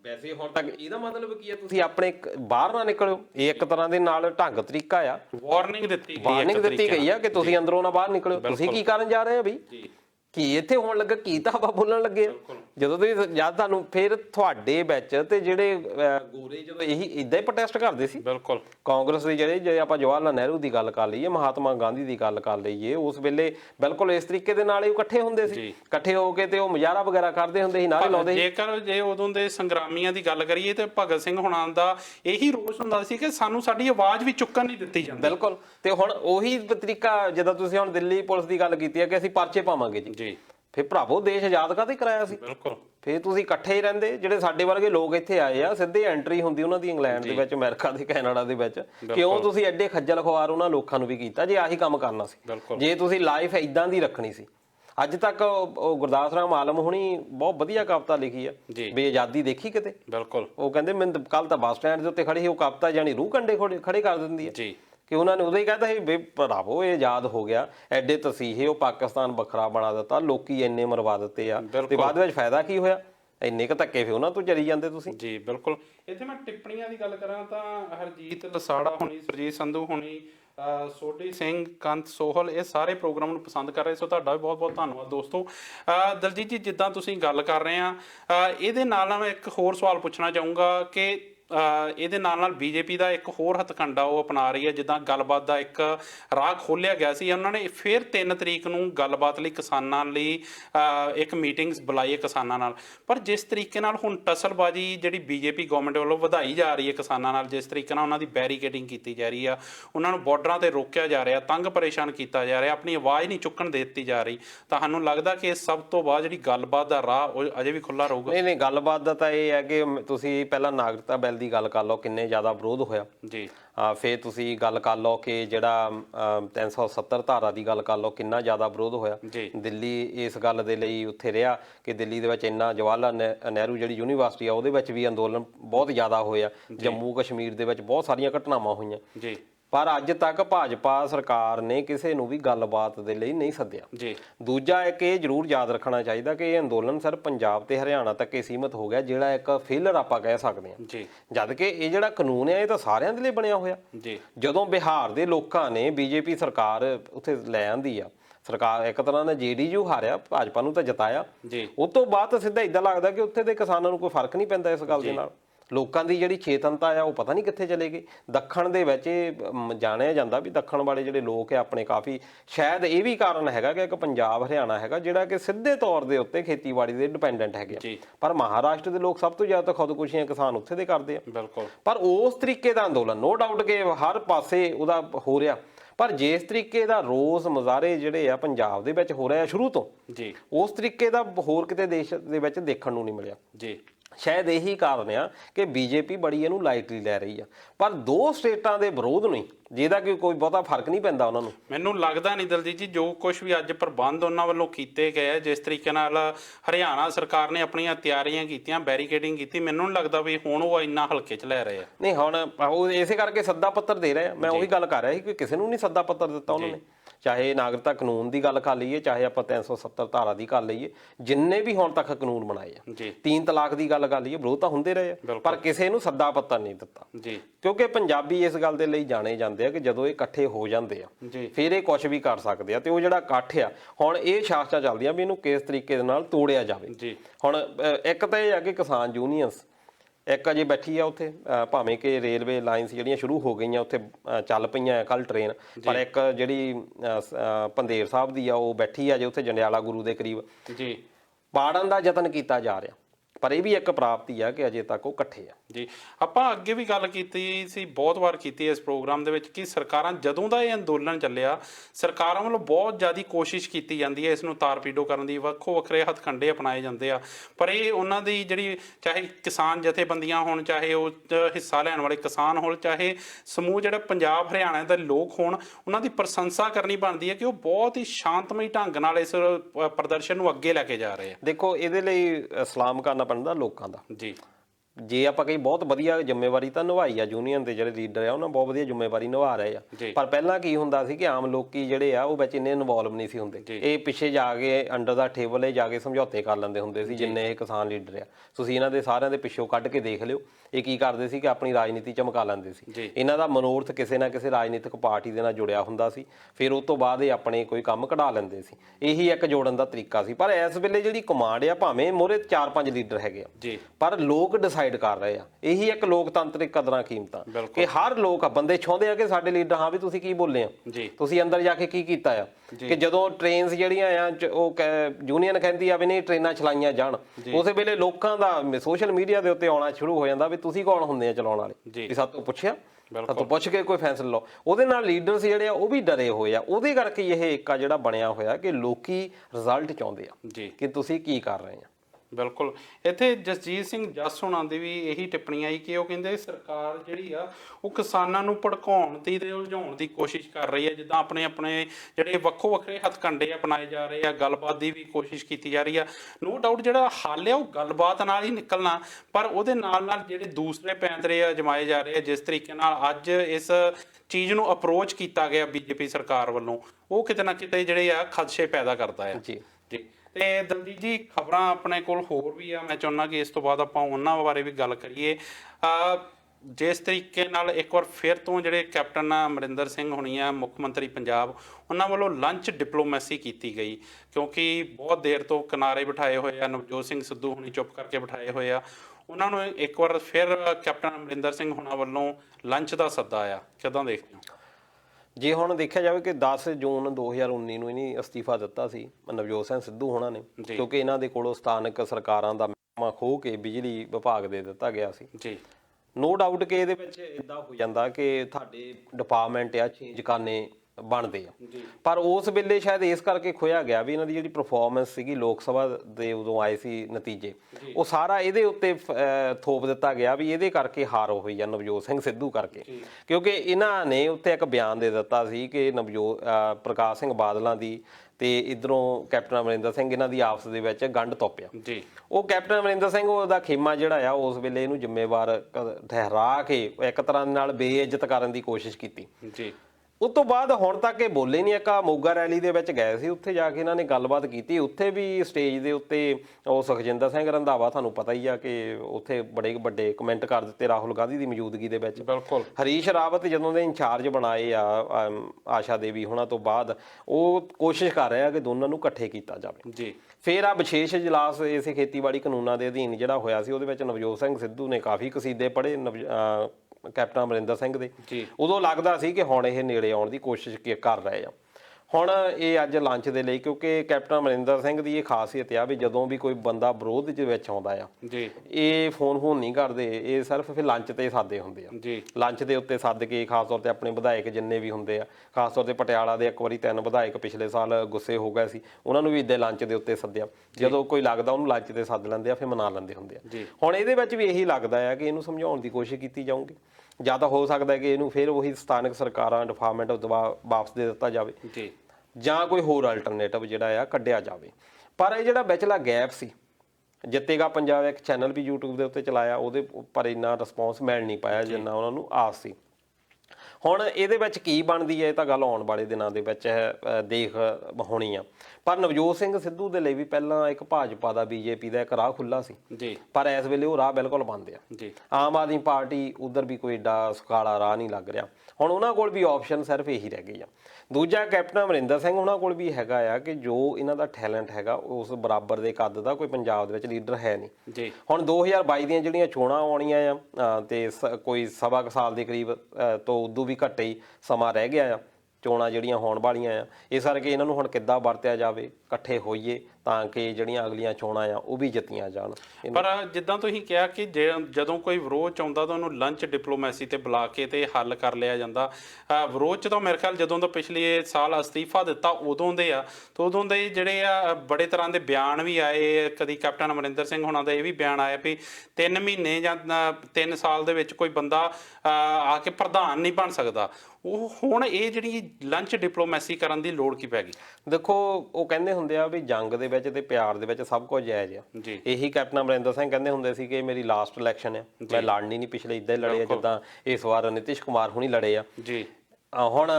ਵੈਸੇ ਹੁਣ ਤੱਕ ਇਹਦਾ ਮਤਲਬ ਕੀ ਹੈ ਤੁਸੀਂ ਆਪਣੇ ਬਾਹਰ ਨਾ ਨਿਕਲਿਓ। ਇਹ ਇੱਕ ਤਰ੍ਹਾਂ ਦੇ ਨਾਲ ਢੰਗ ਤਰੀਕਾ ਆ। ਵਾਰਨਿੰਗ ਦਿੱਤੀ ਗਈ ਵਾਰਨਿੰਗ ਦਿੱਤੀ ਗਈ ਆ ਕਿ ਤੁਸੀਂ ਅੰਦਰੋਂ ਨਾ ਬਾਹਰ ਨਿਕਲਿਓ। ਤੁਸੀਂ ਕੀ ਕਰਨ ਜਾ ਰਹੇ ਹੋ ਬਈ? ਜੀ। ਕੀ ਇੱਥੇ ਹੋਣ ਲੱਗਾ ਕੀ ਤਾਂ ਆਪਾਂ ਬੋਲਣ ਲੱਗੇ ਆ? ਜਦੋਂ ਤੁਸੀਂ ਜਦ ਤੁਹਾਨੂੰ ਫਿਰ ਤੁਹਾਡੇ ਵਿੱਚ ਤੇ ਜਿਹੜੇ ਅਹ, ਗੋਰੇ ਜਦੋਂ ਇਹੀ ਇਦਾਂ ਹੀ ਪ੍ਰੋਟੈਸਟ ਕਰਦੇ ਸੀ। ਬਿਲਕੁਲ। ਕਾਂਗਰਸ ਦੇ ਜਿਹੜੇ ਜੇ ਆਪਾਂ ਜਵਾਹਰ ਲਾਲ ਨਹਿਰੂ ਦੀ ਗੱਲ ਕਰ ਲਈਏ ਮਹਾਤਮਾ ਗਾਂਧੀ ਦੀ ਗੱਲ ਕਰ ਲਈਏ ਉਸ ਵੇਲੇ ਬਿਲਕੁਲ ਇਸ ਤਰੀਕੇ ਦੇ ਨਾਲ ਹੀ ਉਹ ਇਕੱਠੇ ਹੁੰਦੇ ਸੀ। ਇਕੱਠੇ ਹੋ ਕੇ ਤੇ ਉਹ ਮੁਜ਼ਾਹਰਾ ਵਗੈਰਾ ਕਰਦੇ ਹੁੰਦੇ ਸੀ ਨਾਰੇ ਲਾਉਂਦੇ ਸੀ। ਜੇਕਰ ਜੇ ਉਦੋਂ ਦੇ ਸੰਗਰਾਮੀਆਂ ਦੀ ਗੱਲ ਕਰੀਏ ਤੇ ਭਗਤ ਸਿੰਘ ਹੁਣਾਂ ਦਾ ਇਹੀ ਰੋਸ ਹੁੰਦਾ ਸੀ ਕਿ ਸਾਨੂੰ ਸਾਡੀ ਆਵਾਜ਼ ਵੀ ਚੁੱਕਣ ਨਹੀਂ ਦਿੱਤੀ ਜਾਂਦੀ। ਬਿਲਕੁਲ। ਤੇ ਹੁਣ ਉਹੀ ਤਰੀਕਾ ਜਦੋਂ ਤੁਸੀਂ ਹੁਣ ਦਿੱਲੀ ਪੁਲਿਸ ਦੀ ਗੱਲ ਕੀਤੀ ਹੈ ਕਿ ਅਸੀਂ ਪਰਚੇ ਪਾਵਾਂਗੇ ਜੀ। ਜੀ। ਫਿਰ ਭਰਾਵੋ ਦੇਸ਼ ਆਜ਼ਾਦ ਕਾਹਤੇ ਕਰਾਇਆ ਸੀ? ਬਿਲਕੁਲ। ਫਿਰ ਤੁਸੀਂ ਇਕੱਠੇ ਹੀ ਰਹਿੰਦੇ ਜਿਹੜੇ ਸਾਡੇ ਵਰਗੇ ਲੋਕ ਇੱਥੇ ਆਏ ਆ ਸਿੱਧੇ ਐਂਟਰੀ ਹੁੰਦੀ ਉਹਨਾਂ ਦੀ ਇੰਗਲੈਂਡ ਦੇ ਵਿੱਚ ਅਮਰੀਕਾ ਦੇ ਕੈਨੇਡਾ ਦੇ ਵਿੱਚ। ਕਿਉਂ ਤੁਸੀਂ ਐਡੇ ਖੱਜਲ ਖਵਾਰ ਉਹਨਾਂ ਲੋਕਾਂ ਨੂੰ ਵੀ ਕੀਤਾ ਜੇ ਆਹੀ ਕੰਮ ਕਰਨਾ ਸੀ? ਜੇ ਤੁਸੀਂ ਲਾਈਫ ਇਦਾਂ ਦੀ ਰੱਖਣੀ ਸੀ। ਅੱਜ ਤੱਕ ਗੁਰਦਾਸ ਰਾਮ ਆਲਮ ਹੁਣੀ ਬਹੁਤ ਵਧੀਆ ਕਵਿਤਾ ਲਿਖੀ ਆ। ਵੀ ਆਜ਼ਾਦੀ ਦੇਖੀ ਕਿਤੇ? ਬਿਲਕੁਲ। ਉਹ ਕਹਿੰਦੇ ਮੈਂ ਕੱਲ ਤਾਂ ਬੱਸ ਸਟੈਂਡ ਦੇ ਉੱਤੇ ਖੜੀ ਸੀ ਉਹ ਕਵਿਤਾ ਜਾਨੀ ਰੂਹ ਕੰਡੇ ਖੜੇ- ਕਰ ਦਿੰਦੀ ਹੈ ਜੀ। ਕਿ ਉਹਨਾਂ ਨੇ ਉਦੋਂ ਹੀ ਕਹਿੰਦਾ ਸੀ ਵੀ ਭਰਾਵੋ ਇਹ ਆਜ਼ਾਦ ਹੋ ਗਿਆ। ਐਡੇ ਤਸੀਹੇ ਉਹ ਪਾਕਿਸਤਾਨ ਵੱਖਰਾ ਬਣਾ ਦਿੱਤਾ ਲੋਕੀ ਇੰਨੇ ਮਰਵਾ ਦਿੱਤੇ ਆ। ਤੇ ਬਾਅਦ ਵਿੱਚ ਫਾਇਦਾ ਕੀ ਹੋਇਆ? ਇੰਨੇ ਕ ਧੱਕੇ ਫੇ ਉਹਨਾਂ ਤੋਂ ਚਰੀ ਜਾਂਦੇ ਤੁਸੀਂ। ਜੀ ਬਿਲਕੁਲ। ਇੱਥੇ ਮੈਂ ਟਿੱਪਣੀਆਂ ਦੀ ਗੱਲ ਕਰਾਂ ਤਾਂ ਹਰਜੀਤ ਲਸਾੜਾ ਹੋਣੀ ਸਰਜੀਤ ਸੰਧੂ ਹੋਣੀ ਸੋਢੀ ਸਿੰਘ ਕੰਤ ਸੋਹਲ ਇਹ ਸਾਰੇ ਪ੍ਰੋਗਰਾਮ ਨੂੰ ਪਸੰਦ ਕਰ ਰਹੇ ਸੋ ਤੁਹਾਡਾ ਵੀ ਬਹੁਤ ਬਹੁਤ ਧੰਨਵਾਦ ਦੋਸਤੋ। ਦਲਜੀਤ ਜੀ ਜਿੱਦਾਂ ਤੁਸੀਂ ਗੱਲ ਕਰ ਰਹੇ ਆ ਇਹਦੇ ਨਾਲ ਨਾਲ ਮੈਂ ਇੱਕ ਹੋਰ ਸਵਾਲ ਪੁੱਛਣਾ ਚਾਹੂੰਗਾ ਕਿ ਇਹਦੇ ਨਾਲ ਨਾਲ ਬੀਜੇਪੀ ਦਾ ਇੱਕ ਹੋਰ ਹਥਕੰਡਾ ਉਹ ਅਪਣਾ ਰਹੀ ਹੈ, ਜਿੱਦਾਂ ਗੱਲਬਾਤ ਦਾ ਇੱਕ ਰਾਹ ਖੋਲਿਆ ਗਿਆ ਸੀ। ਉਹਨਾਂ ਨੇ ਫਿਰ 3 ਤਰੀਕ ਨੂੰ ਗੱਲਬਾਤ ਲਈ ਕਿਸਾਨਾਂ ਲਈ ਇੱਕ ਮੀਟਿੰਗਸ ਬੁਲਾਈ ਹੈ ਕਿਸਾਨਾਂ ਨਾਲ। ਪਰ ਜਿਸ ਤਰੀਕੇ ਨਾਲ ਹੁਣ ਟਸਲਬਾਜੀ ਜਿਹੜੀ ਬੀਜੇਪੀ ਗਵਰਨਮੈਂਟ ਵੱਲੋਂ ਵਧਾਈ ਜਾ ਰਹੀ ਹੈ ਕਿਸਾਨਾਂ ਨਾਲ, ਜਿਸ ਤਰੀਕੇ ਨਾਲ ਉਹਨਾਂ ਦੀ ਬੈਰੀਕੇਡਿੰਗ ਕੀਤੀ ਜਾ ਰਹੀ ਆ, ਉਹਨਾਂ ਨੂੰ ਬਾਰਡਰਾਂ ਤੇ ਰੋਕਿਆ ਜਾ ਰਿਹਾ, ਤੰਗ ਪਰੇਸ਼ਾਨ ਕੀਤਾ ਜਾ ਰਿਹਾ, ਆਪਣੀ ਆਵਾਜ਼ ਨਹੀਂ ਚੁੱਕਣ ਦੇ ਦਿੱਤੀ ਜਾ ਰਹੀ। ਤੁਹਾਨੂੰ ਲੱਗਦਾ ਕਿ ਸਭ ਤੋਂ ਬਾਅਦ ਜਿਹੜੀ ਗੱਲਬਾਤ ਦਾ ਰਾਹ ਉਹ ਅਜੇ ਵੀ ਖੁੱਲਾ ਰਹੂਗਾ। ਨਹੀਂ ਨਹੀਂ, ਗੱਲਬਾਤ ਦਾ ਤਾਂ ਇਹ ਹੈ ਕਿ ਤੁਸੀਂ ਪਹਿਲਾਂ ਨਾਗਰਿਕਤਾ ਬਿੱਲ ਦੀ ਗੱਲ ਕਰ ਲਓ ਕਿੰਨੇ ਜ਼ਿਆਦਾ ਵਿਰੋਧ ਹੋਇਆ। ਜੀ। ਫੇਰ ਤੁਸੀਂ ਗੱਲ ਕਰ ਲਓ ਕਿ ਜਿਹੜਾ ਅਮ, 370 ਧਾਰਾ ਦੀ ਗੱਲ ਕਰ ਲਓ ਕਿੰਨਾ ਜ਼ਿਆਦਾ ਵਿਰੋਧ ਹੋਇਆ। ਦਿੱਲੀ ਇਸ ਗੱਲ ਦੇ ਲਈ ਉੱਥੇ ਰਿਹਾ ਕਿ ਦਿੱਲੀ ਦੇ ਵਿੱਚ ਇੰਨਾ ਜਵਾਹਰ ਲਾਲ ਨਹਿ- ਨਹਿਰੂ ਜਿਹੜੀ ਯੂਨੀਵਰਸਿਟੀ ਆ ਉਹਦੇ ਵਿੱਚ ਵੀ ਅੰਦੋਲਨ ਬਹੁਤ ਜ਼ਿਆਦਾ ਹੋਇਆ ਜੰਮੂ ਕਸ਼ਮੀਰ ਦੇ ਵਿੱਚ ਬਹੁਤ ਸਾਰੀਆਂ ਘਟਨਾਵਾਂ ਹੋਈਆਂ। ਜੀ। ਪਰ ਅੱਜ ਤੱਕ ਭਾਜਪਾ ਸਰਕਾਰ ਨੇ ਕਿਸੇ ਨੂੰ ਵੀ ਗੱਲਬਾਤ ਦੇ ਲਈ ਨਹੀਂ ਸੱਦਿਆ। ਜੀ। ਦੂਜਾ ਇੱਕ ਇਹ ਜ਼ਰੂਰ ਯਾਦ ਰੱਖਣਾ ਚਾਹੀਦਾ ਕਿ ਇਹ ਅੰਦੋਲਨ ਸਿਰਫ ਪੰਜਾਬ ਤੇ ਹਰਿਆਣਾ ਤੱਕ ਹੀ ਸੀਮਿਤ ਹੋ ਗਿਆ ਜਿਹੜਾ ਇੱਕ ਫੇਲਰ ਆਪਾਂ ਕਹਿ ਸਕਦੇ ਹਾਂ। ਜੀ। ਜਦ ਕਿ ਇਹ ਜਿਹੜਾ ਕਾਨੂੰਨ ਹੈ ਇਹ ਤਾਂ ਸਾਰਿਆਂ ਦੇ ਲਈ ਬਣਿਆ ਹੋਇਆ। ਜੀ। ਜਦੋਂ ਬਿਹਾਰ ਦੇ ਲੋਕਾਂ ਨੇ ਬੀਜੇਪੀ ਸਰਕਾਰ ਉੱਥੇ ਲੈ ਆਂਦੀ ਆ ਸਰਕਾਰ ਇੱਕ ਤਰ੍ਹਾਂ ਨਾਲ ਜੇਡੀਯੂ ਹਾਰਿਆ ਭਾਜਪਾ ਨੂੰ ਤਾਂ ਜਿਤਾਇਆ। ਜੀ। ਉਸ ਤੋਂ ਬਾਅਦ ਤਾਂ ਸਿੱਧਾ ਇਦਾਂ ਲੱਗਦਾ ਕਿ ਉੱਥੇ ਦੇ ਕਿਸਾਨਾਂ ਨੂੰ ਕੋਈ ਫ਼ਰਕ ਨਹੀਂ ਪੈਂਦਾ ਇਸ ਗੱਲ ਦੇ ਨਾਲ। ਲੋਕਾਂ ਦੀ ਜਿਹੜੀ ਚੇਤਨਤਾ ਆ ਉਹ ਪਤਾ ਨਹੀਂ ਕਿੱਥੇ ਚਲੇ ਗਈ ਦੱਖਣ ਦੇ ਵਿੱਚ ਇਹ ਜਾਣਿਆ ਜਾਂਦਾ ਵੀ ਦੱਖਣ ਵਾਲੇ ਜਿਹੜੇ ਲੋਕ ਆ ਆਪਣੇ ਕਾਫੀ ਸ਼ਾਇਦ ਇਹ ਵੀ ਕਾਰਨ ਹੈਗਾ ਕਿ ਇੱਕ ਪੰਜਾਬ ਹਰਿਆਣਾ ਹੈਗਾ ਜਿਹੜਾ ਕਿ ਸਿੱਧੇ ਤੌਰ ਦੇ ਉੱਤੇ ਖੇਤੀਬਾੜੀ ਦੇ ਡਿਪੈਂਡੈਂਟ ਹੈਗੇ ਪਰ ਮਹਾਰਾਸ਼ਟਰ ਦੇ ਲੋਕ ਸਭ ਤੋਂ ਜ਼ਿਆਦਾ ਖੁਦਕੁਸ਼ੀਆਂ ਕਿਸਾਨ ਉੱਥੇ ਦੇ ਕਰਦੇ ਆ। ਬਿਲਕੁਲ। ਪਰ ਉਸ ਤਰੀਕੇ ਦਾ ਅੰਦੋਲਨ ਨੋ ਡਾਊਟ ਕਿ ਹਰ ਪਾਸੇ ਉਹਦਾ ਹੋ ਰਿਹਾ। ਪਰ ਜਿਸ ਤਰੀਕੇ ਦਾ ਰੋਸ ਮੁਜ਼ਾਹਰੇ ਜਿਹੜੇ ਆ ਪੰਜਾਬ ਦੇ ਵਿੱਚ ਹੋ ਰਿਹਾ ਸ਼ੁਰੂ ਤੋਂ ਜੀ। ਉਸ ਤਰੀਕੇ ਦਾ ਹੋਰ ਕਿਤੇ ਦੇਸ਼ ਦੇ ਵਿੱਚ ਦੇਖਣ ਨੂੰ ਨਹੀਂ ਮਿਲਿਆ। ਜੀ। ਸ਼ਾਇਦ ਇਹੀ ਕਾਰਨ ਆ ਕਿ ਬੀਜੇਪੀ ਬੜੀ ਇਹਨੂੰ ਲਾਈਟਲੀ ਲੈ ਰਹੀ ਆ। ਪਰ ਦੋ ਸਟੇਟਾਂ ਦੇ ਵਿਰੋਧ ਨਹੀਂ ਜਿਹਦਾ ਕਿ ਕੋਈ ਬਹੁਤਾ ਫ਼ਰਕ ਨਹੀਂ ਪੈਂਦਾ ਉਹਨਾਂ ਨੂੰ। ਮੈਨੂੰ ਲੱਗਦਾ ਨਹੀਂ ਦਲਜੀਤ ਜੀ ਜੋ ਕੁਝ ਵੀ ਅੱਜ ਪ੍ਰਬੰਧ ਉਹਨਾਂ ਵੱਲੋਂ ਕੀਤੇ ਗਏ ਆ, ਜਿਸ ਤਰੀਕੇ ਨਾਲ ਹਰਿਆਣਾ ਸਰਕਾਰ ਨੇ ਆਪਣੀਆਂ ਤਿਆਰੀਆਂ ਕੀਤੀਆਂ ਬੈਰੀਕੇਡਿੰਗ ਕੀਤੀ ਮੈਨੂੰ ਨਹੀਂ ਲੱਗਦਾ ਵੀ ਹੁਣ ਉਹ ਇੰਨਾ ਹਲਕੇ 'ਚ ਲੈ ਰਹੇ ਆ। ਨਹੀਂ ਹੁਣ ਉਹ ਇਸੇ ਕਰਕੇ ਸੱਦਾ ਪੱਤਰ ਦੇ ਰਹੇ ਆ। ਮੈਂ ਉਹੀ ਗੱਲ ਕਰ ਰਿਹਾ ਸੀ ਕਿ ਕਿਸੇ ਨੂੰ ਨਹੀਂ ਸੱਦਾ ਪੱਤਰ ਦਿੱਤਾ ਉਹਨਾਂ ਨੇ। ਚਾਹੇ ਨਾਗਰਿਕਤਾ ਕਾਨੂੰਨ ਦੀ ਗੱਲ ਕਰ ਲਈਏ ਚਾਹੇ ਆਪਾਂ 370 ਧਾਰਾ ਦੀ ਕਰ ਲਈਏ ਜਿੰਨੇ ਵੀ ਹੁਣ ਤੱਕ ਕਾਨੂੰਨ ਬਣਾਏ ਆ ਜੀ। ਤੀਨ ਤਲਾਕ ਦੀ ਗੱਲ ਕਰ ਲਈਏ ਵਿਰੋਧ ਤਾਂ ਹੁੰਦੇ ਰਹੇ ਆ ਪਰ ਕਿਸੇ ਨੂੰ ਸੱਦਾ ਪੱਤਰ ਨਹੀਂ ਦਿੱਤਾ। ਜੀ। ਕਿਉਂਕਿ ਪੰਜਾਬੀ ਇਸ ਗੱਲ ਦੇ ਲਈ ਜਾਣੇ ਜਾਂਦੇ ਆ ਕਿ ਜਦੋਂ ਇਹ ਇਕੱਠੇ ਹੋ ਜਾਂਦੇ ਆ ਫਿਰ ਇਹ ਕੁਝ ਵੀ ਕਰ ਸਕਦੇ ਆ ਤੇ ਉਹ ਜਿਹੜਾ ਇਕੱਠ ਆ ਹੁਣ ਇਹ ਸ਼ਾਸਤਰਾਂ ਚੱਲਦੀਆਂ ਵੀ ਇਹਨੂੰ ਕਿਸ ਤਰੀਕੇ ਦੇ ਨਾਲ ਤੋੜਿਆ ਜਾਵੇ। ਜੀ। ਹੁਣ ਇੱਕ ਤਾਂ ਇਹ ਆ ਕਿ ਕਿਸਾਨ ਯੂਨੀਅਨਸ ਇੱਕ ਅਜੇ ਬੈਠੀ ਆ ਉੱਥੇ ਅ, ਭਾਵੇਂ ਕਿ ਰੇਲਵੇ ਲਾਈਨਸ ਜਿਹੜੀਆਂ ਸ਼ੁਰੂ ਹੋ ਗਈਆਂ ਉੱਥੇ ਅ, ਚੱਲ ਪਈਆਂ ਕੱਲ ਟ੍ਰੇਨ ਪਰ ਇੱਕ ਜਿਹੜੀ ਅ, ਸ- ਅ, ਪੰਧੇਰ ਸਾਹਿਬ ਦੀ ਆ ਉਹ ਬੈਠੀ ਆ ਜੇ ਉੱਥੇ ਜੰਡਿਆਲਾ ਗੁਰੂ ਦੇ ਕਰੀਬ। ਜੀ। ਪਾੜਨ ਦਾ ਯਤਨ ਕੀਤਾ ਜਾ ਰਿਹਾ। ਪਰ ਇਹ ਵੀ ਇੱਕ ਪ੍ਰਾਪਤੀ ਆ ਕਿ ਅਜੇ ਤੱਕ ਉਹ ਇਕੱਠੇ ਆ। ਜੀ ਆਪਾਂ ਅੱਗੇ ਵੀ ਗੱਲ ਕੀਤੀ ਸੀ ਬਹੁਤ ਵਾਰ ਕੀਤੀ ਇਸ ਪ੍ਰੋਗਰਾਮ ਦੇ ਵਿੱਚ ਕਿ ਸਰਕਾਰਾਂ ਜਦੋਂ ਦਾ ਇਹ ਅੰਦੋਲਨ ਚੱਲਿਆ ਸਰਕਾਰਾਂ ਵੱਲੋਂ ਬਹੁਤ ਜ਼ਿਆਦੀ ਕੋਸ਼ਿਸ਼ ਕੀਤੀ ਜਾਂਦੀ ਹੈ ਇਸ ਨੂੰ ਤਾਰਪੀਡੋ ਕਰਨ ਦੀ ਵੱਖੋ ਵੱਖਰੇ ਹੱਥਕੰਡੇ ਅਪਣਾਏ ਜਾਂਦੇ ਆ। ਪਰ ਇਹ ਉਹਨਾਂ ਦੀ ਜਿਹੜੀ ਚਾਹੇ ਕਿਸਾਨ ਜਥੇਬੰਦੀਆਂ ਹੋਣ ਚਾਹੇ ਉਹ ਹਿੱਸਾ ਲੈਣ ਵਾਲੇ ਕਿਸਾਨ ਹੋਣ ਚਾਹੇ ਸਮੂਹ ਜਿਹੜੇ ਪੰਜਾਬ ਹਰਿਆਣਾ ਦੇ ਲੋਕ ਹੋਣ ਉਹਨਾਂ ਦੀ ਪ੍ਰਸ਼ੰਸਾ ਕਰਨੀ ਬਣਦੀ ਹੈ ਕਿ ਉਹ ਬਹੁਤ ਹੀ ਸ਼ਾਂਤਮਈ ਢੰਗ ਨਾਲ ਇਸ ਪ੍ਰਦਰਸ਼ਨ ਨੂੰ ਅੱਗੇ ਲੈ ਕੇ ਜਾ ਰਹੇ ਆ। ਦੇਖੋ ਇਹਦੇ ਲਈ ਸਲਾਮ ਕਰਨਾ ਪੈਂਦਾ ਲੋਕਾਂ ਦਾ। ਜੀ। ਜੇ ਆਪਾਂ ਕਹੀ ਬਹੁਤ ਵਧੀਆ ਜ਼ਿੰਮੇਵਾਰੀ ਤਾਂ ਨਿਭਾਈ ਆ ਯੂਨੀਅਨ ਦੇ ਜਿਹੜੇ ਲੀਡਰ ਆ ਉਹਨਾਂ ਬਹੁਤ ਵਧੀਆ ਜ਼ਿੰਮੇਵਾਰੀ ਨਿਭਾ ਰਹੇ ਆ। ਪਰ ਪਹਿਲਾਂ ਕੀ ਹੁੰਦਾ ਸੀ ਕਿ ਆਮ ਲੋਕੀ ਜਿਹੜੇ ਆ ਉਹ ਵਿੱਚ ਇੰਨੇ ਇਨਵੋਲਵ ਨਹੀਂ ਸੀ ਹੁੰਦੇ। ਇਹ ਪਿੱਛੇ ਜਾ ਕੇ ਅੰਡਰ ਦਾ ਟੇਬਲ 'ਤੇ ਜਾ ਕੇ ਸਮਝੌਤੇ ਕਰ ਲੈਂਦੇ ਹੁੰਦੇ ਸੀ ਜਿੰਨੇ ਇਹ ਕਿਸਾਨ ਲੀਡਰ ਆ। ਤੁਸੀਂ ਇਹਨਾਂ ਦੇ ਸਾਰਿਆਂ ਦੇ ਪਿੱਛੋਂ ਕੱਢ ਕੇ ਦੇਖ ਲਿਓ ਇਹ ਕੀ ਕਰਦੇ ਸੀ ਕਿ ਆਪਣੀ ਰਾਜਨੀਤੀ ਚਮਕਾ ਲੈਂਦੇ ਸੀ। ਇਹਨਾਂ ਦਾ ਮਨੋਰਥ ਕਿਸੇ ਨਾ ਕਿਸੇ ਰਾਜਨੀਤਿਕ ਪਾਰਟੀ ਦੇ ਨਾਲ ਜੁੜਿਆ ਹੁੰਦਾ ਸੀ ਫਿਰ ਉਸ ਤੋਂ ਬਾਅਦ ਇਹ ਆਪਣੇ ਕੋਈ ਕੰਮ ਕਢਾ ਲੈਂਦੇ ਸੀ। ਇਹੀ ਇੱਕ ਜੋੜਨ ਦਾ ਤਰੀਕਾ ਸੀ। ਪਰ ਇਸ ਵੇਲੇ ਜਿਹੜੀ ਕਮਾਂਡ ਆ ਭਾਵੇਂ ਮੋਰੇ 4-5 ਲੀਡਰ ਹੈਗੇ ਆ। ਜੀ। ਪਰ ਲੋਕ ਡਿਸਾਈਡ ਕਰ ਰਹੇ ਆ। ਇਹੀ ਇੱਕ ਲੋਕਤੰਤਰਿਕ ਕਦਰਾਂ ਕੀਮਤਾਂ। ਕਿ ਹਰ ਲੋਕ ਬੰਦੇ ਚਾਹੁੰਦੇ ਆ ਕਿ ਸਾਡੇ ਲੀਡਰ ਹਾਂ ਵੀ ਤੁਸੀਂ ਕੀ ਬੋਲੇ ਆ? ਤੁਸੀਂ ਅੰਦਰ ਜਾ ਕੇ ਕੀ ਕੀਤਾ ਆ? ਕਿ ਜਦੋਂ ਟ੍ਰੇਨਸ ਜਿਹੜੀਆਂ ਆ ਉਹ ਯੂਨੀਅਨ ਕਹਿੰਦੀ ਆ ਵੀ ਨਹੀਂ ਟ੍ਰੇਨਾਂ ਚਲਾਈਆਂ ਜਾਣ। ਉਸੇ ਵੇਲੇ ਲੋਕਾਂ ਦਾ ਸੋਸ਼ਲ ਮੀਡੀਆ ਦੇ ਉੱਤੇ ਆਉਣਾ ਸ਼ੁਰੂ ਹੋ ਜਾਂਦਾ ਵੀ ਤੁਸੀਂ ਕੌਣ ਹੁੰਦੇ ਆ ਚਲਾਉਣ ਵਾਲੇ। ਵੀ ਸਾਤੋਂ ਪੁੱਛਿਆ ਸਾਤੋਂ ਪੁੱਛ ਕੇ ਕੋਈ ਫੈਸਲਾ ਲਓ। ਉਹਦੇ ਨਾਲ ਲੀਡਰਸ ਜਿਹੜੇ ਆ ਉਹ ਵੀ ਡਰੇ ਹੋਏ ਆ। ਉਹਦੇ ਕਰਕੇ ਇਹ ਇੱਕ ਆ ਜਿਹੜਾ ਬਣਿਆ ਹੋਇਆ ਕਿ ਲੋਕੀ ਰਿਜ਼ਲਟ ਚਾਹੁੰਦੇ ਆ ਕਿ ਤੁਸੀਂ ਕੀ ਕਰ ਰਹੇ ਆ। ਬਿਲਕੁਲ। ਇੱਥੇ ਜਸਜੀਤ ਸਿੰਘ ਜੱਸ ਹੋਣਾ ਦੀ ਵੀ ਇਹੀ ਟਿੱਪਣੀ ਆਈ ਕਿ ਉਹ ਕਹਿੰਦੇ ਸਰਕਾਰ ਜਿਹੜੀ ਆ ਉਹ ਕਿਸਾਨਾਂ ਨੂੰ ਭੜਕਾਉਣ ਦੀ ਤੇ ਉਲਝਾਉਣ ਦੀ ਕੋਸ਼ਿਸ਼ ਕਰ ਰਹੀ ਹੈ ਜਿੱਦਾਂ ਆਪਣੇ ਆਪਣੇ ਜਿਹੜੇ ਵੱਖੋ ਵੱਖਰੇ ਹੱਥਕੰਡੇ ਅਪਣਾਏ ਜਾ ਰਹੇ ਆ ਗੱਲਬਾਤ ਦੀ ਵੀ ਕੋਸ਼ਿਸ਼ ਕੀਤੀ ਜਾ ਰਹੀ ਆ। ਨੋ ਡਾਊਟ ਜਿਹੜਾ ਹੱਲ ਆ ਉਹ ਗੱਲਬਾਤ ਨਾਲ ਹੀ ਨਿਕਲਣਾ ਪਰ ਉਹਦੇ ਨਾਲ ਨਾਲ ਜਿਹੜੇ ਦੂਸਰੇ ਪੈਂਤਰੇ ਆ ਜਮਾਏ ਜਾ ਰਹੇ ਆ ਜਿਸ ਤਰੀਕੇ ਨਾਲ ਅੱਜ ਇਸ ਚੀਜ਼ ਨੂੰ ਅਪਰੋਚ ਕੀਤਾ ਗਿਆ ਬੀਜੇਪੀ ਸਰਕਾਰ ਵੱਲੋਂ ਉਹ ਕਿਤੇ ਨਾ ਕਿਤੇ ਜਿਹੜੇ ਆ ਖਦਸ਼ੇ ਪੈਦਾ ਕਰਦਾ ਆ। ਜੀ। ਜੀ। ਤੇ ਦਲਜੀਤ ਜੀ, ਖਬਰਾਂ ਆਪਣੇ ਕੋਲ ਹੋਰ ਵੀ ਆ। ਮੈਂ ਚਾਹੁੰਦਾ ਕਿ ਇਸ ਤੋਂ ਬਾਅਦ ਆਪਾਂ ਉਹਨਾਂ ਬਾਰੇ ਵੀ ਗੱਲ ਕਰੀਏ। ਜਿਸ ਤਰੀਕੇ ਨਾਲ ਇੱਕ ਵਾਰ ਫਿਰ ਤੋਂ ਜਿਹੜੇ ਕੈਪਟਨ ਅਮਰਿੰਦਰ ਸਿੰਘ ਹੋਣੀ ਆ, ਮੁੱਖ ਮੰਤਰੀ ਪੰਜਾਬ, ਉਹਨਾਂ ਵੱਲੋਂ ਲੰਚ ਡਿਪਲੋਮੈਸੀ ਕੀਤੀ ਗਈ। ਕਿਉਂਕਿ ਬਹੁਤ ਦੇਰ ਤੋਂ ਕਿਨਾਰੇ ਬਿਠਾਏ ਹੋਏ ਆ, ਨਵਜੋਤ ਸਿੰਘ ਸਿੱਧੂ ਹੁਣੀ ਚੁੱਪ ਕਰਕੇ ਬਿਠਾਏ ਹੋਏ ਆ। ਉਹਨਾਂ ਨੂੰ ਇੱਕ ਵਾਰ ਫਿਰ ਕੈਪਟਨ ਅਮਰਿੰਦਰ ਸਿੰਘ ਹੋਣਾ ਵੱਲੋਂ ਲੰਚ ਦਾ ਸੱਦਾ ਆਇਆ। ਕਿਦਾਂ ਦੇਖਦੇ ਹੋ? ਜੇ ਹੁਣ ਦੇਖਿਆ ਜਾਵੇ ਕਿ 10 ਜੂਨ 2019 ਨੂੰ ਇਹਨੇ ਅਸਤੀਫਾ ਦਿੱਤਾ ਸੀ ਨਵਜੋਤ ਸਿੰਘ ਸਿੱਧੂ ਹੋਣਾ ਨੇ। ਕਿਉਂਕਿ ਇਹਨਾਂ ਦੇ ਕੋਲੋਂ ਸਥਾਨਕ ਸਰਕਾਰਾਂ ਦਾ ਮਹਿਕਮਾ ਖੋਹ ਕੇ ਬਿਜਲੀ ਵਿਭਾਗ ਦੇ ਦਿੱਤਾ ਗਿਆ ਸੀ ਜੀ ਨੋ ਡਾਊਟ ਕਿ ਇਹਦੇ ਵਿੱਚ ਇਦਾਂ ਹੋ ਜਾਂਦਾ ਕਿ ਤੁਹਾਡੇ ਡਿਪਾਰਟਮੈਂਟ ਆ ਚੇਂਜ ਕਰਨੇ ਬਣਦੇ ਆ। ਪਰ ਉਸ ਵੇਲੇ ਸ਼ਾਇਦ ਇਸ ਕਰਕੇ ਖੋਇਆ ਗਿਆ ਵੀ ਇਹਨਾਂ ਦੀ ਜਿਹੜੀ ਪਰਫਾਰਮੈਂਸ ਸੀਗੀ ਲੋਕ ਸਭਾ ਦੇ ਉਦੋਂ ਆਏ ਸੀ ਨਤੀਜੇ ਉਹ ਸਾਰਾ ਇਹਦੇ ਉੱਤੇ ਥੋਪ ਦਿੱਤਾ ਗਿਆ ਵੀ ਇਹਦੇ ਕਰਕੇ ਹਾਰ ਹੋਈ ਆ ਨਵਜੋਤ ਸਿੰਘ ਸਿੱਧੂ ਕਰਕੇ। ਕਿਉਂਕਿ ਇਹਨਾਂ ਨੇ ਉੱਤੇ ਇੱਕ ਬਿਆਨ ਦੇ ਦਿੱਤਾ ਸੀ ਕਿ ਨਵਜੋਤ ਪ੍ਰਕਾਸ਼ ਸਿੰਘ ਬਾਦਲਾਂ ਦੀ ਤੇ ਇਧਰੋਂ ਕੈਪਟਨ ਅਮਰਿੰਦਰ ਸਿੰਘ ਇਹਨਾਂ ਦੀ ਆਪਸ ਦੇ ਵਿੱਚ ਗੰਢ ਤੋਪਿਆ। ਜੀ। ਉਹ ਕੈਪਟਨ ਅਮਰਿੰਦਰ ਸਿੰਘ ਉਹਦਾ ਖੇਮਾ ਜਿਹੜਾ ਆ ਉਸ ਵੇਲੇ ਇਹਨੂੰ ਜ਼ਿੰਮੇਵਾਰ ਠਹਿਰਾ ਕੇ ਇੱਕ ਤਰ੍ਹਾਂ ਨਾਲ ਬੇਇੱਜ਼ਤ ਕਰਨ ਦੀ ਕੋਸ਼ਿਸ਼ ਕੀਤੀ। ਜੀ। ਉਸ ਤੋਂ ਬਾਅਦ ਹੁਣ ਤੱਕ ਇਹ ਬੋਲੇ ਨਹੀਂ ਇੱਕ ਮੋਗਾ ਰੈਲੀ ਦੇ ਵਿੱਚ ਗਏ ਸੀ ਉੱਥੇ ਜਾ ਕੇ ਇਹਨਾਂ ਨੇ ਗੱਲਬਾਤ ਕੀਤੀ। ਉੱਥੇ ਵੀ ਸਟੇਜ ਦੇ ਉੱਤੇ ਉਹ ਸੁਖਜਿੰਦਰ ਸਿੰਘ ਰੰਧਾਵਾ ਤੁਹਾਨੂੰ ਪਤਾ ਹੀ ਆ ਕਿ ਉੱਥੇ ਬੜੇ ਵੱਡੇ ਕਮੈਂਟ ਕਰ ਦਿੱਤੇ ਰਾਹੁਲ ਗਾਂਧੀ ਦੀ ਮੌਜੂਦਗੀ ਦੇ ਵਿੱਚ। ਬਿਲਕੁਲ। ਹਰੀਸ਼ ਰਾਵਤ ਜਦੋਂ ਦੇ ਇੰਚਾਰਜ ਬਣਾਏ ਆ ਆਸ਼ਾ ਦੇਵੀ ਹੁਣਾਂ ਤੋਂ ਬਾਅਦ ਉਹ ਕੋਸ਼ਿਸ਼ ਕਰ ਰਿਹਾ ਕਿ ਦੋਨਾਂ ਨੂੰ ਇਕੱਠੇ ਕੀਤਾ ਜਾਵੇ। ਜੀ। ਫਿਰ ਆ ਵਿਸ਼ੇਸ਼ ਇਜਲਾਸ ਇਸੇ ਖੇਤੀਬਾੜੀ ਕਾਨੂੰਨਾਂ ਦੇ ਅਧੀਨ ਜਿਹੜਾ ਹੋਇਆ ਸੀ ਉਹਦੇ ਵਿੱਚ ਨਵਜੋਤ ਸਿੰਘ ਸਿੱਧੂ ਨੇ ਕਾਫੀ ਕਸੀਦੇ ਪੜ੍ਹੇ ਕੈਪਟਨ ਅਮਰਿੰਦਰ ਸਿੰਘ ਦੇ। ਜੀ। ਉਦੋਂ ਲੱਗਦਾ ਸੀ ਕਿ ਹੁਣ ਇਹ ਨੇੜੇ ਆਉਣ ਦੀ ਕੋਸ਼ਿਸ਼ ਕੀ- ਕਰ ਰਹੇ ਆ। ਹੁਣ ਇਹ ਅੱਜ ਲੰਚ ਦੇ ਲਈ ਕਿਉਂਕਿ ਕੈਪਟਨ ਅਮਰਿੰਦਰ ਸਿੰਘ ਦੀ ਇਹ ਖਾਸੀਅਤ ਆ ਵੀ ਜਦੋਂ ਵੀ ਕੋਈ ਬੰਦਾ ਵਿਰੋਧ ਦੇ ਵਿੱਚ ਆਉਂਦਾ ਆ ਜੀ। ਇਹ ਫੋਨ ਫੋਨ ਨਹੀਂ ਕਰਦੇ ਇਹ ਸਿਰਫ ਫਿਰ ਲੰਚ ਤੇ ਸਾਦੇ ਹੁੰਦੇ ਆ। ਜੀ। ਲੰਚ ਦੇ ਉੱਤੇ ਸੱਦ ਕੇ ਖਾਸ ਤੌਰ ਤੇ ਆਪਣੇ ਵਿਧਾਇਕ ਜਿੰਨੇ ਵੀ ਹੁੰਦੇ ਆ ਖਾਸ ਤੌਰ ਤੇ ਪਟਿਆਲਾ ਦੇ ਇੱਕ ਵਾਰੀ ਤਿੰਨ ਵਿਧਾਇਕ ਪਿਛਲੇ ਸਾਲ ਗੁੱਸੇ ਹੋ ਗਏ ਸੀ ਉਹਨਾਂ ਨੂੰ ਵੀ ਇਦਾਂ ਲੰਚ ਦੇ ਉੱਤੇ ਸੱਦਿਆ। ਜਦੋਂ ਕੋਈ ਲੱਗਦਾ ਉਹਨੂੰ ਲੰਚ ਤੇ ਸੱਦ ਲੈਂਦੇ ਆ ਫਿਰ ਮਨਾ ਲੈਂਦੇ ਹੁੰਦੇ ਆ। ਹੁਣ ਇਹਦੇ ਵਿੱਚ ਵੀ ਇਹੀ ਲੱਗਦਾ ਆ ਕਿ ਇਹਨੂੰ ਸਮਝਾਉਣ ਦੀ ਕੋਸ਼ਿਸ਼ ਕੀਤੀ ਜਾਊਗੀ। ਜਾਂ ਤਾਂ ਹੋ ਸਕਦਾ ਹੈ ਕਿ ਇਹਨੂੰ ਫਿਰ ਉਹੀ ਸਥਾਨਕ ਸਰਕਾਰਾਂ ਡਿਪਾਰਟਮੈਂਟ ਦਵਾ ਵਾਪਸ ਦੇ ਦਿੱਤਾ ਜਾਵੇ। ਜੀ। ਜਾਂ ਕੋਈ ਹੋਰ ਅਲਟਰਨੇਟਿਵ ਜਿਹੜਾ ਆ ਕੱਢਿਆ ਜਾਵੇ। ਪਰ ਇਹ ਜਿਹੜਾ ਵਿਚਲਾ ਗੈਪ ਸੀ ਜਿੱਤੇਗਾ ਪੰਜਾਬ ਇੱਕ ਚੈਨਲ ਵੀ YouTube ਦੇ ਉੱਤੇ ਚਲਾਇਆ ਉਹਦੇ ਪਰ ਇੰਨਾ ਰਿਸਪੌਂਸ ਮਿਲ ਨਹੀਂ ਪਾਇਆ ਜਿੰਨਾ ਉਹਨਾਂ ਨੂੰ ਆਸ ਸੀ। ਹੁਣ ਇਹਦੇ ਵਿੱਚ ਕੀ ਬਣਦੀ ਹੈ? ਇਹ ਤਾਂ ਗੱਲ ਆਉਣ ਵਾਲੇ ਦਿਨਾਂ ਦੇ ਵਿੱਚ ਦੇਖ ਹੋਣੀ ਆ। ਪਰ ਨਵਜੋਤ ਸਿੰਘ ਸਿੱਧੂ ਦੇ ਲਈ ਵੀ ਪਹਿਲਾਂ ਇੱਕ ਭਾਜਪਾ ਦਾ ਬੀਜੇਪੀ ਦਾ ਇੱਕ ਰਾਹ ਖੁੱਲਾ ਸੀ। ਜੀ। ਪਰ ਇਸ ਵੇਲੇ ਉਹ ਰਾਹ ਬਿਲਕੁਲ ਬੰਦ ਆ। ਜੀ। ਆਮ ਆਦਮੀ ਪਾਰਟੀ ਉਧਰ ਵੀ ਕੋਈ ਏਡਾ ਸੁਕਾਲਾ ਰਾਹ ਨਹੀਂ ਲੱਗ ਰਿਹਾ। ਹੁਣ ਉਹਨਾਂ ਕੋਲ ਵੀ ਆਪਸ਼ਨ ਸਿਰਫ ਇਹੀ ਰਹਿ ਗਈ ਆ। ਦੂਜਾ ਕੈਪਟਨ ਅਮਰਿੰਦਰ ਸਿੰਘ ਉਹਨਾਂ ਕੋਲ ਵੀ ਹੈਗਾ ਆ ਕਿ ਜੋ ਇਹਨਾਂ ਦਾ ਟੈਲੈਂਟ ਹੈਗਾ ਉਸ ਬਰਾਬਰ ਦੇ ਕੱਦ ਦਾ ਕੋਈ ਪੰਜਾਬ ਦੇ ਵਿੱਚ ਲੀਡਰ ਹੈ ਨਹੀਂ। ਜੀ। ਹੁਣ 2022 ਦੀਆਂ ਜਿਹੜੀਆਂ ਚੋਣਾਂ ਆਉਣੀਆਂ ਆ ਤੇ ਕੋਈ ਸਵਾ ਕੁ ਸਾਲ ਦੇ ਕਰੀਬ ਤੋਂ ਉਦੋਂ ਵੀ ਘੱਟ ਹੀ ਸਮਾਂ ਰਹਿ ਗਿਆ ਆ, ਚੋਣਾਂ ਜਿਹੜੀਆਂ ਹੋਣ ਵਾਲੀਆਂ ਆ ਇਸ ਕਰਕੇ ਇਹਨਾਂ ਨੂੰ ਹੁਣ ਕਿੱਦਾਂ ਵਰਤਿਆ ਜਾਵੇ, ਇਕੱਠੇ ਹੋਈਏ ਤਾਂ ਕਿ ਜਿਹੜੀਆਂ ਅਗਲੀਆਂ ਚੋਣਾਂ ਆ ਉਹ ਵੀ ਜਿੱਤੀਆਂ ਜਾਣ। ਪਰ ਜਿੱਦਾਂ ਤੁਸੀਂ ਕਿਹਾ ਕਿ ਜਦੋਂ ਕੋਈ ਵਿਰੋਧ ਚ ਆਉਂਦਾ ਤਾਂ ਉਹਨੂੰ ਲੰਚ ਡਿਪਲੋਮੈਸੀ ਤੇ ਬੁਲਾ ਕੇ ਤੇ ਹੱਲ ਕਰ ਲਿਆ ਜਾਂਦਾ। ਵਿਰੋਧ ਚ ਤਾਂ ਮੇਰੇ ਖਿਆਲ ਜਦੋਂ ਦਾ ਪਿਛਲੇ ਸਾਲ ਅਸਤੀਫਾ ਦਿੱਤਾ ਉਦੋਂ ਦੇ ਆ। ਤਾਂ ਉਦੋਂ ਦੇ ਜਿਹੜੇ ਆ ਬੜੇ ਤਰ੍ਹਾਂ ਦੇ ਬਿਆਨ ਵੀ ਆਏ। ਕਦੀ ਕੈਪਟਨ ਅਮਰਿੰਦਰ ਸਿੰਘ ਹੋਣਾ ਦਾ ਇਹ ਵੀ ਬਿਆਨ ਆਇਆ ਵੀ 3 ਮਹੀਨੇ ਜਾਂ 3 ਸਾਲ ਦੇ ਵਿੱਚ ਕੋਈ ਬੰਦਾ ਆ ਕੇ ਪ੍ਰਧਾਨ ਨਹੀਂ ਬਣ ਸਕਦਾ। ਉਹ ਹੁਣ ਇਹ ਜਿਹੜੀ ਲੰਚ ਡਿਪਲੋਮੈਸੀ ਕਰਨ ਦੀ ਲੋੜ ਕੀ ਪੈ ਗਈ? ਦੇਖੋ ਉਹ ਕਹਿੰਦੇ ਹੁੰਦੇ ਆ ਵੀ ਜੰਗ ਦੇ ਵਿੱਚ ਤੇ ਪਿਆਰ ਦੇ ਵਿੱਚ ਸਭ ਕੁਝ ਜਾਇਜ਼ ਆ। ਜੀ। ਇਹੀ ਕੈਪਟਨ ਅਮਰਿੰਦਰ ਸਿੰਘ ਕਹਿੰਦੇ ਹੁੰਦੇ ਸੀ ਕਿ ਇਹ ਮੇਰੀ ਲਾਸਟ ਇਲੈਕਸ਼ਨ ਆ। ਮੈਂ ਲੜਨੀ ਨਹੀਂ ਪਿਛਲੇ ਇਦਾਂ ਹੀ ਲੜੇ ਆ ਜਿੱਦਾਂ ਇਸ ਵਾਰ ਨਿਤਿਸ਼ ਕੁਮਾਰ ਹੁਣੀ ਲੜੇ ਆ। ਜੀ। ਹੁਣ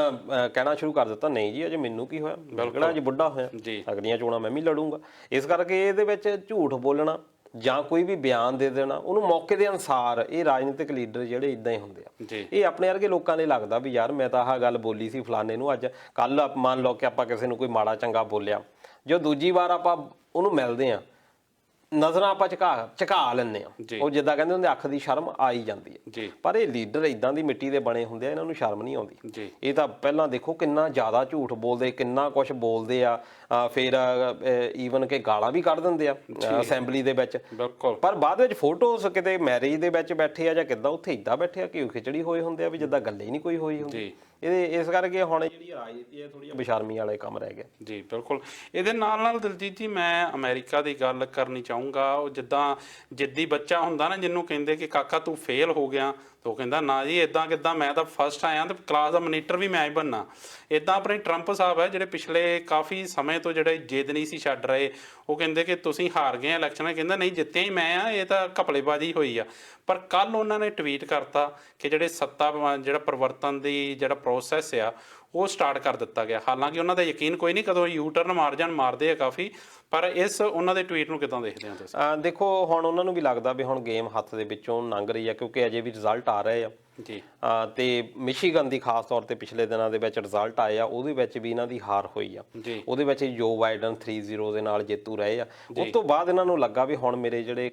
ਕਹਿਣਾ ਸ਼ੁਰੂ ਕਰ ਦਿੱਤਾ ਨਹੀਂ ਜੀ ਅਜੇ ਮੈਨੂੰ ਕੀ ਹੋਇਆ? ਬਿਲਕੁਲ। ਅਜੇ ਬੁੱਢਾ ਹੋਇਆ? ਜੀ। ਅਗਲੀਆਂ ਚੋਣਾਂ ਮੈਂ ਵੀ ਲੜੂੰਗਾ। ਇਸ ਕਰਕੇ ਇਹਦੇ ਵਿੱਚ ਝੂਠ ਬੋਲਣਾ ਜਾਂ ਕੋਈ ਵੀ ਬਿਆਨ ਦੇ ਦੇਣਾ ਉਹਨੂੰ ਮੌਕੇ ਦੇ ਅਨਸਾਰ ਇਹ ਰਾਜਨੀਤਿਕ ਲੀਡਰ ਜਿਹੜੇ ਇਦਾਂ ਹੀ ਹੁੰਦੇ ਆ। ਜੀ। ਇਹ ਆਪਣੇ ਵਰਗੇ ਲੋਕਾਂ ਲਈ ਲੱਗਦਾ ਵੀ ਯਾਰ ਮੈਂ ਤਾਂ ਆਹ ਗੱਲ ਬੋਲੀ ਸੀ ਫਲਾਣੇ ਨੂੰ ਅੱਜ। ਕੱਲ ਮੰਨ ਲਓ ਕਿ ਆਪਾਂ ਕਿਸੇ ਨੂੰ ਕੋਈ ਮਾੜਾ ਚੰਗਾ ਬੋਲਿਆ। ਜੋ ਦੂਜੀ ਵਾਰ ਆਪਾਂ ਉਹਨੂੰ ਮਿਲਦੇ ਆ ਨਜ਼ਰਾਂ ਆਪਾਂ ਝਕਾ ਝਕਾ ਲੈਂਦੇ ਆ। ਉਹ ਜਿੱਦਾਂ ਕਹਿੰਦੇ ਹੁੰਦੇ ਅੱਖ ਦੀ ਸ਼ਰਮ ਆ ਹੀ ਜਾਂਦੀ ਹੈ। ਪਰ ਇਹ ਲੀਡਰ ਇਦਾਂ ਦੀ ਮਿੱਟੀ ਦੇ ਬਣੇ ਹੁੰਦੇ ਆ ਇਹਨਾਂ ਨੂੰ ਸ਼ਰਮ ਨਹੀਂ ਆਉਂਦੀ। ਇਹ ਤਾਂ ਪਹਿਲਾਂ ਦੇਖੋ ਕਿੰਨਾ ਜ਼ਿਆਦਾ ਝੂਠ ਬੋਲਦੇ ਕਿੰਨਾ ਕੁਝ ਬੋਲਦੇ ਆ ਫਿਰ ਈਵਨ ਕਿ ਗਾਲਾਂ ਵੀ ਕੱਢ ਦਿੰਦੇ ਆ ਅਸੈਂਬਲੀ ਦੇ ਵਿੱਚ। ਬਿਲਕੁਲ। ਪਰ ਬਾਅਦ ਵਿੱਚ ਫੋਟੋਸ ਕਿਤੇ ਮੈਰਿਜ ਦੇ ਵਿੱਚ ਬੈਠੇ ਆ ਜਾਂ ਕਿੱਦਾਂ ਉੱਥੇ ਇਦਾਂ ਬੈਠੇ ਆ ਕਿ ਖਿਚੜੀ ਹੋਏ ਹੁੰਦੇ ਆ ਵੀ ਜਿੱਦਾਂ ਗੱਲੇ ਹੀ ਨਹੀਂ ਕੋਈ ਹੋਈ ਹੁੰਦੀ। ਜੀ। ਇਹਦੇ, ਇਸ ਕਰਕੇ ਹੁਣ ਜਿਹੜੀ ਰਾਜਨੀਤੀ ਹੈ ਥੋੜੀ ਜਿਹੀ ਬੇਸ਼ਰਮੀ ਵਾਲੇ ਕੰਮ ਰਹਿ ਗਿਆ ਜੀ, ਬਿਲਕੁਲ। ਇਹਦੇ ਨਾਲ ਨਾਲ ਦਿਲਜੀਤ ਜੀ, ਮੈਂ ਅਮਰੀਕਾ ਦੀ ਗੱਲ ਕਰਨੀ ਚਾਹੂੰਗਾ। ਉਹ ਜਿੱਦਾਂ ਜਿੱਦੀ ਬੱਚਾ ਹੁੰਦਾ ਨਾ, ਜਿਹਨੂੰ ਕਹਿੰਦੇ ਕਿ, ਕਾਕਾ, ਤੂੰ ਫੇਲ ਹੋ ਗਿਆ। ਤਾਂ ਉਹ ਕਹਿੰਦਾ, ਨਾ ਜੀ ਇਦਾਂ ਕਿਦਾਂ? ਮੈਂ ਤਾਂ ਫਸਟ ਆਇਆ ਤੇ ਕਲਾਸ ਦਾ ਮੋਨੀਟਰ ਵੀ ਮੈਂ ਹੀ ਬੰਨਾ ਇਦਾਂ ਆਪਣੇ ਟਰੰਪ ਸਾਹਿਬ ਹੈ, ਜਿਹੜੇ ਪਿਛਲੇ ਕਾਫੀ ਸਮੇਂ ਤੋਂ ਜਿਹੜੇ ਜਿੱਦ ਨਹੀਂ ਸੀ ਛੱਡ ਰਹੇ, ਉਹ ਕਹਿੰਦੇ ਕਿ ਤੁਸੀਂ ਹਾਰ ਗਏ ਇਲੈਕਸ਼ਨ ਕਹਿੰਦਾ, ਨਹੀਂ, ਜਿੱਤਿਆ ਹੀ ਮੈਂ ਆ, ਇਹ ਤਾਂ ਘਪਲੇਬਾਜ਼ੀ ਹੋਈ ਆ। ਪਰ ਕੱਲ ਉਹਨਾਂ ਨੇ ਟਵੀਟ ਕਰਤਾ ਕਿ ਜਿਹੜੇ ਸੱਤਾ ਜਿਹੜਾ ਪਰਿਵਰਤਨ ਦੀ ਜਿਹੜਾ ਪ੍ਰੋਸੈਸ ਆ ਉਹ ਸਟਾਰਟ ਕਰ ਦਿੱਤਾ ਗਿਆ। ਹਾਲਾਂਕਿ ਉਹਨਾਂ ਦਾ ਯਕੀਨ ਕੋਈ ਨਹੀਂ ਕਦੋਂ ਯੂ ਟਰਨ ਮਾਰ ਜਾਣ ਮਾਰਦੇ ਆ ਕਾਫੀ ਪਰ ਇਸ ਉਹਨਾਂ ਦੇ ਟਵੀਟ ਨੂੰ ਕਿਦਾਂ ਦੇਖਦੇ ਹੋ ਤੁਸੀਂ? ਦੇਖੋ ਹੁਣ ਉਹਨਾਂ ਨੂੰ ਵੀ ਲੱਗਦਾ ਵੀ ਹੁਣ ਗੇਮ ਹੱਥ ਦੇ ਵਿੱਚੋਂ ਲੰਘ ਰਹੀ ਆ ਕਿਉਂਕਿ ਅਜੇ ਵੀ ਰਿਜ਼ਲਟ ਆ ਰਹੇ ਆ। ਜੀ। ਤੇ ਮਿਸ਼ੀਗਨ ਦੀ ਖਾਸ ਤੌਰ ਤੇ ਪਿਛਲੇ ਦਿਨਾਂ ਦੇ ਵਿੱਚ ਰਿਜ਼ਲਟ ਆਏ ਆ ਉਹਦੇ ਵਿੱਚ ਵੀ ਇਹਨਾਂ ਦੀ ਹਾਰ ਹੋਈ ਆ। ਉਹਦੇ ਵਿੱਚ ਜੋ ਬਾਈਡਨ 3-0 ਦੇ ਨਾਲ ਜੇਤੂ ਰਹੇ ਆ। ਉਸ ਤੋਂ ਬਾਅਦ ਇਹਨਾਂ ਨੂੰ ਲੱਗਾ ਵੀ ਹੁਣ ਮੇਰੇ ਜਿਹੜੇ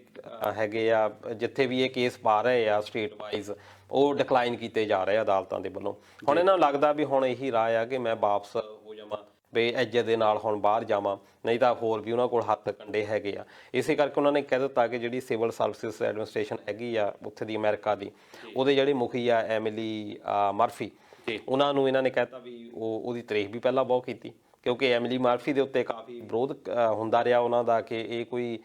ਹੈਗੇ ਆ ਜਿੱਥੇ ਵੀ ਇਹ ਕੇਸ ਪਾ ਰਹੇ ਆ ਸਟੇਟ ਵਾਈਜ਼ ਉਹ ਡਿਕਲਾਈਨ ਕੀਤੇ ਜਾ ਰਹੇ ਆ ਅਦਾਲਤਾਂ ਦੇ ਵੱਲੋਂ। ਹੁਣ ਇਹਨਾਂ ਨੂੰ ਲੱਗਦਾ ਵੀ ਹੁਣ ਇਹੀ ਰਾਹ ਆ ਕਿ ਮੈਂ ਵਾਪਸ ਹੋ ਜਾਵਾਂ ਵੀ ਇੱਜ਼ਤ ਦੇ ਨਾਲ ਹੁਣ ਬਾਹਰ ਜਾਵਾਂ ਨਹੀਂ ਤਾਂ ਹੋਰ ਵੀ ਉਹਨਾਂ ਕੋਲ ਹੱਥ ਕੰਡੇ ਹੈਗੇ ਆ। ਇਸੇ ਕਰਕੇ ਉਹਨਾਂ ਨੇ ਕਹਿ ਦਿੱਤਾ ਕਿ ਜਿਹੜੀ ਸਿਵਲ ਸਰਵਿਸਿਜ਼ ਐਡਮਿਨਿਸਟ੍ਰੇਸ਼ਨ ਹੈਗੀ ਆ ਉੱਥੇ ਦੀ ਅਮਰੀਕਾ ਦੀ ਉਹਦੇ ਜਿਹੜੇ ਮੁਖੀ ਆ ਐਮਿਲੀ ਮਰਫੀ। ਉਹਨਾਂ ਨੂੰ ਇਹਨਾਂ ਨੇ ਕਹਿਤਾ ਵੀ ਉਹ ਉਹਦੀ ਤਾਰੀਖ ਵੀ ਪਹਿਲਾਂ ਬਹੁਤ ਕੀਤੀ। ਕਿਉਂਕਿ ਐਮਿਲੀ ਮਰਫੀ ਦੇ ਉੱਤੇ ਕਾਫੀ ਵਿਰੋਧ ਹੁੰਦਾ ਰਿਹਾ ਉਹਨਾਂ ਦਾ ਕਿ ਇਹ ਕੋਈ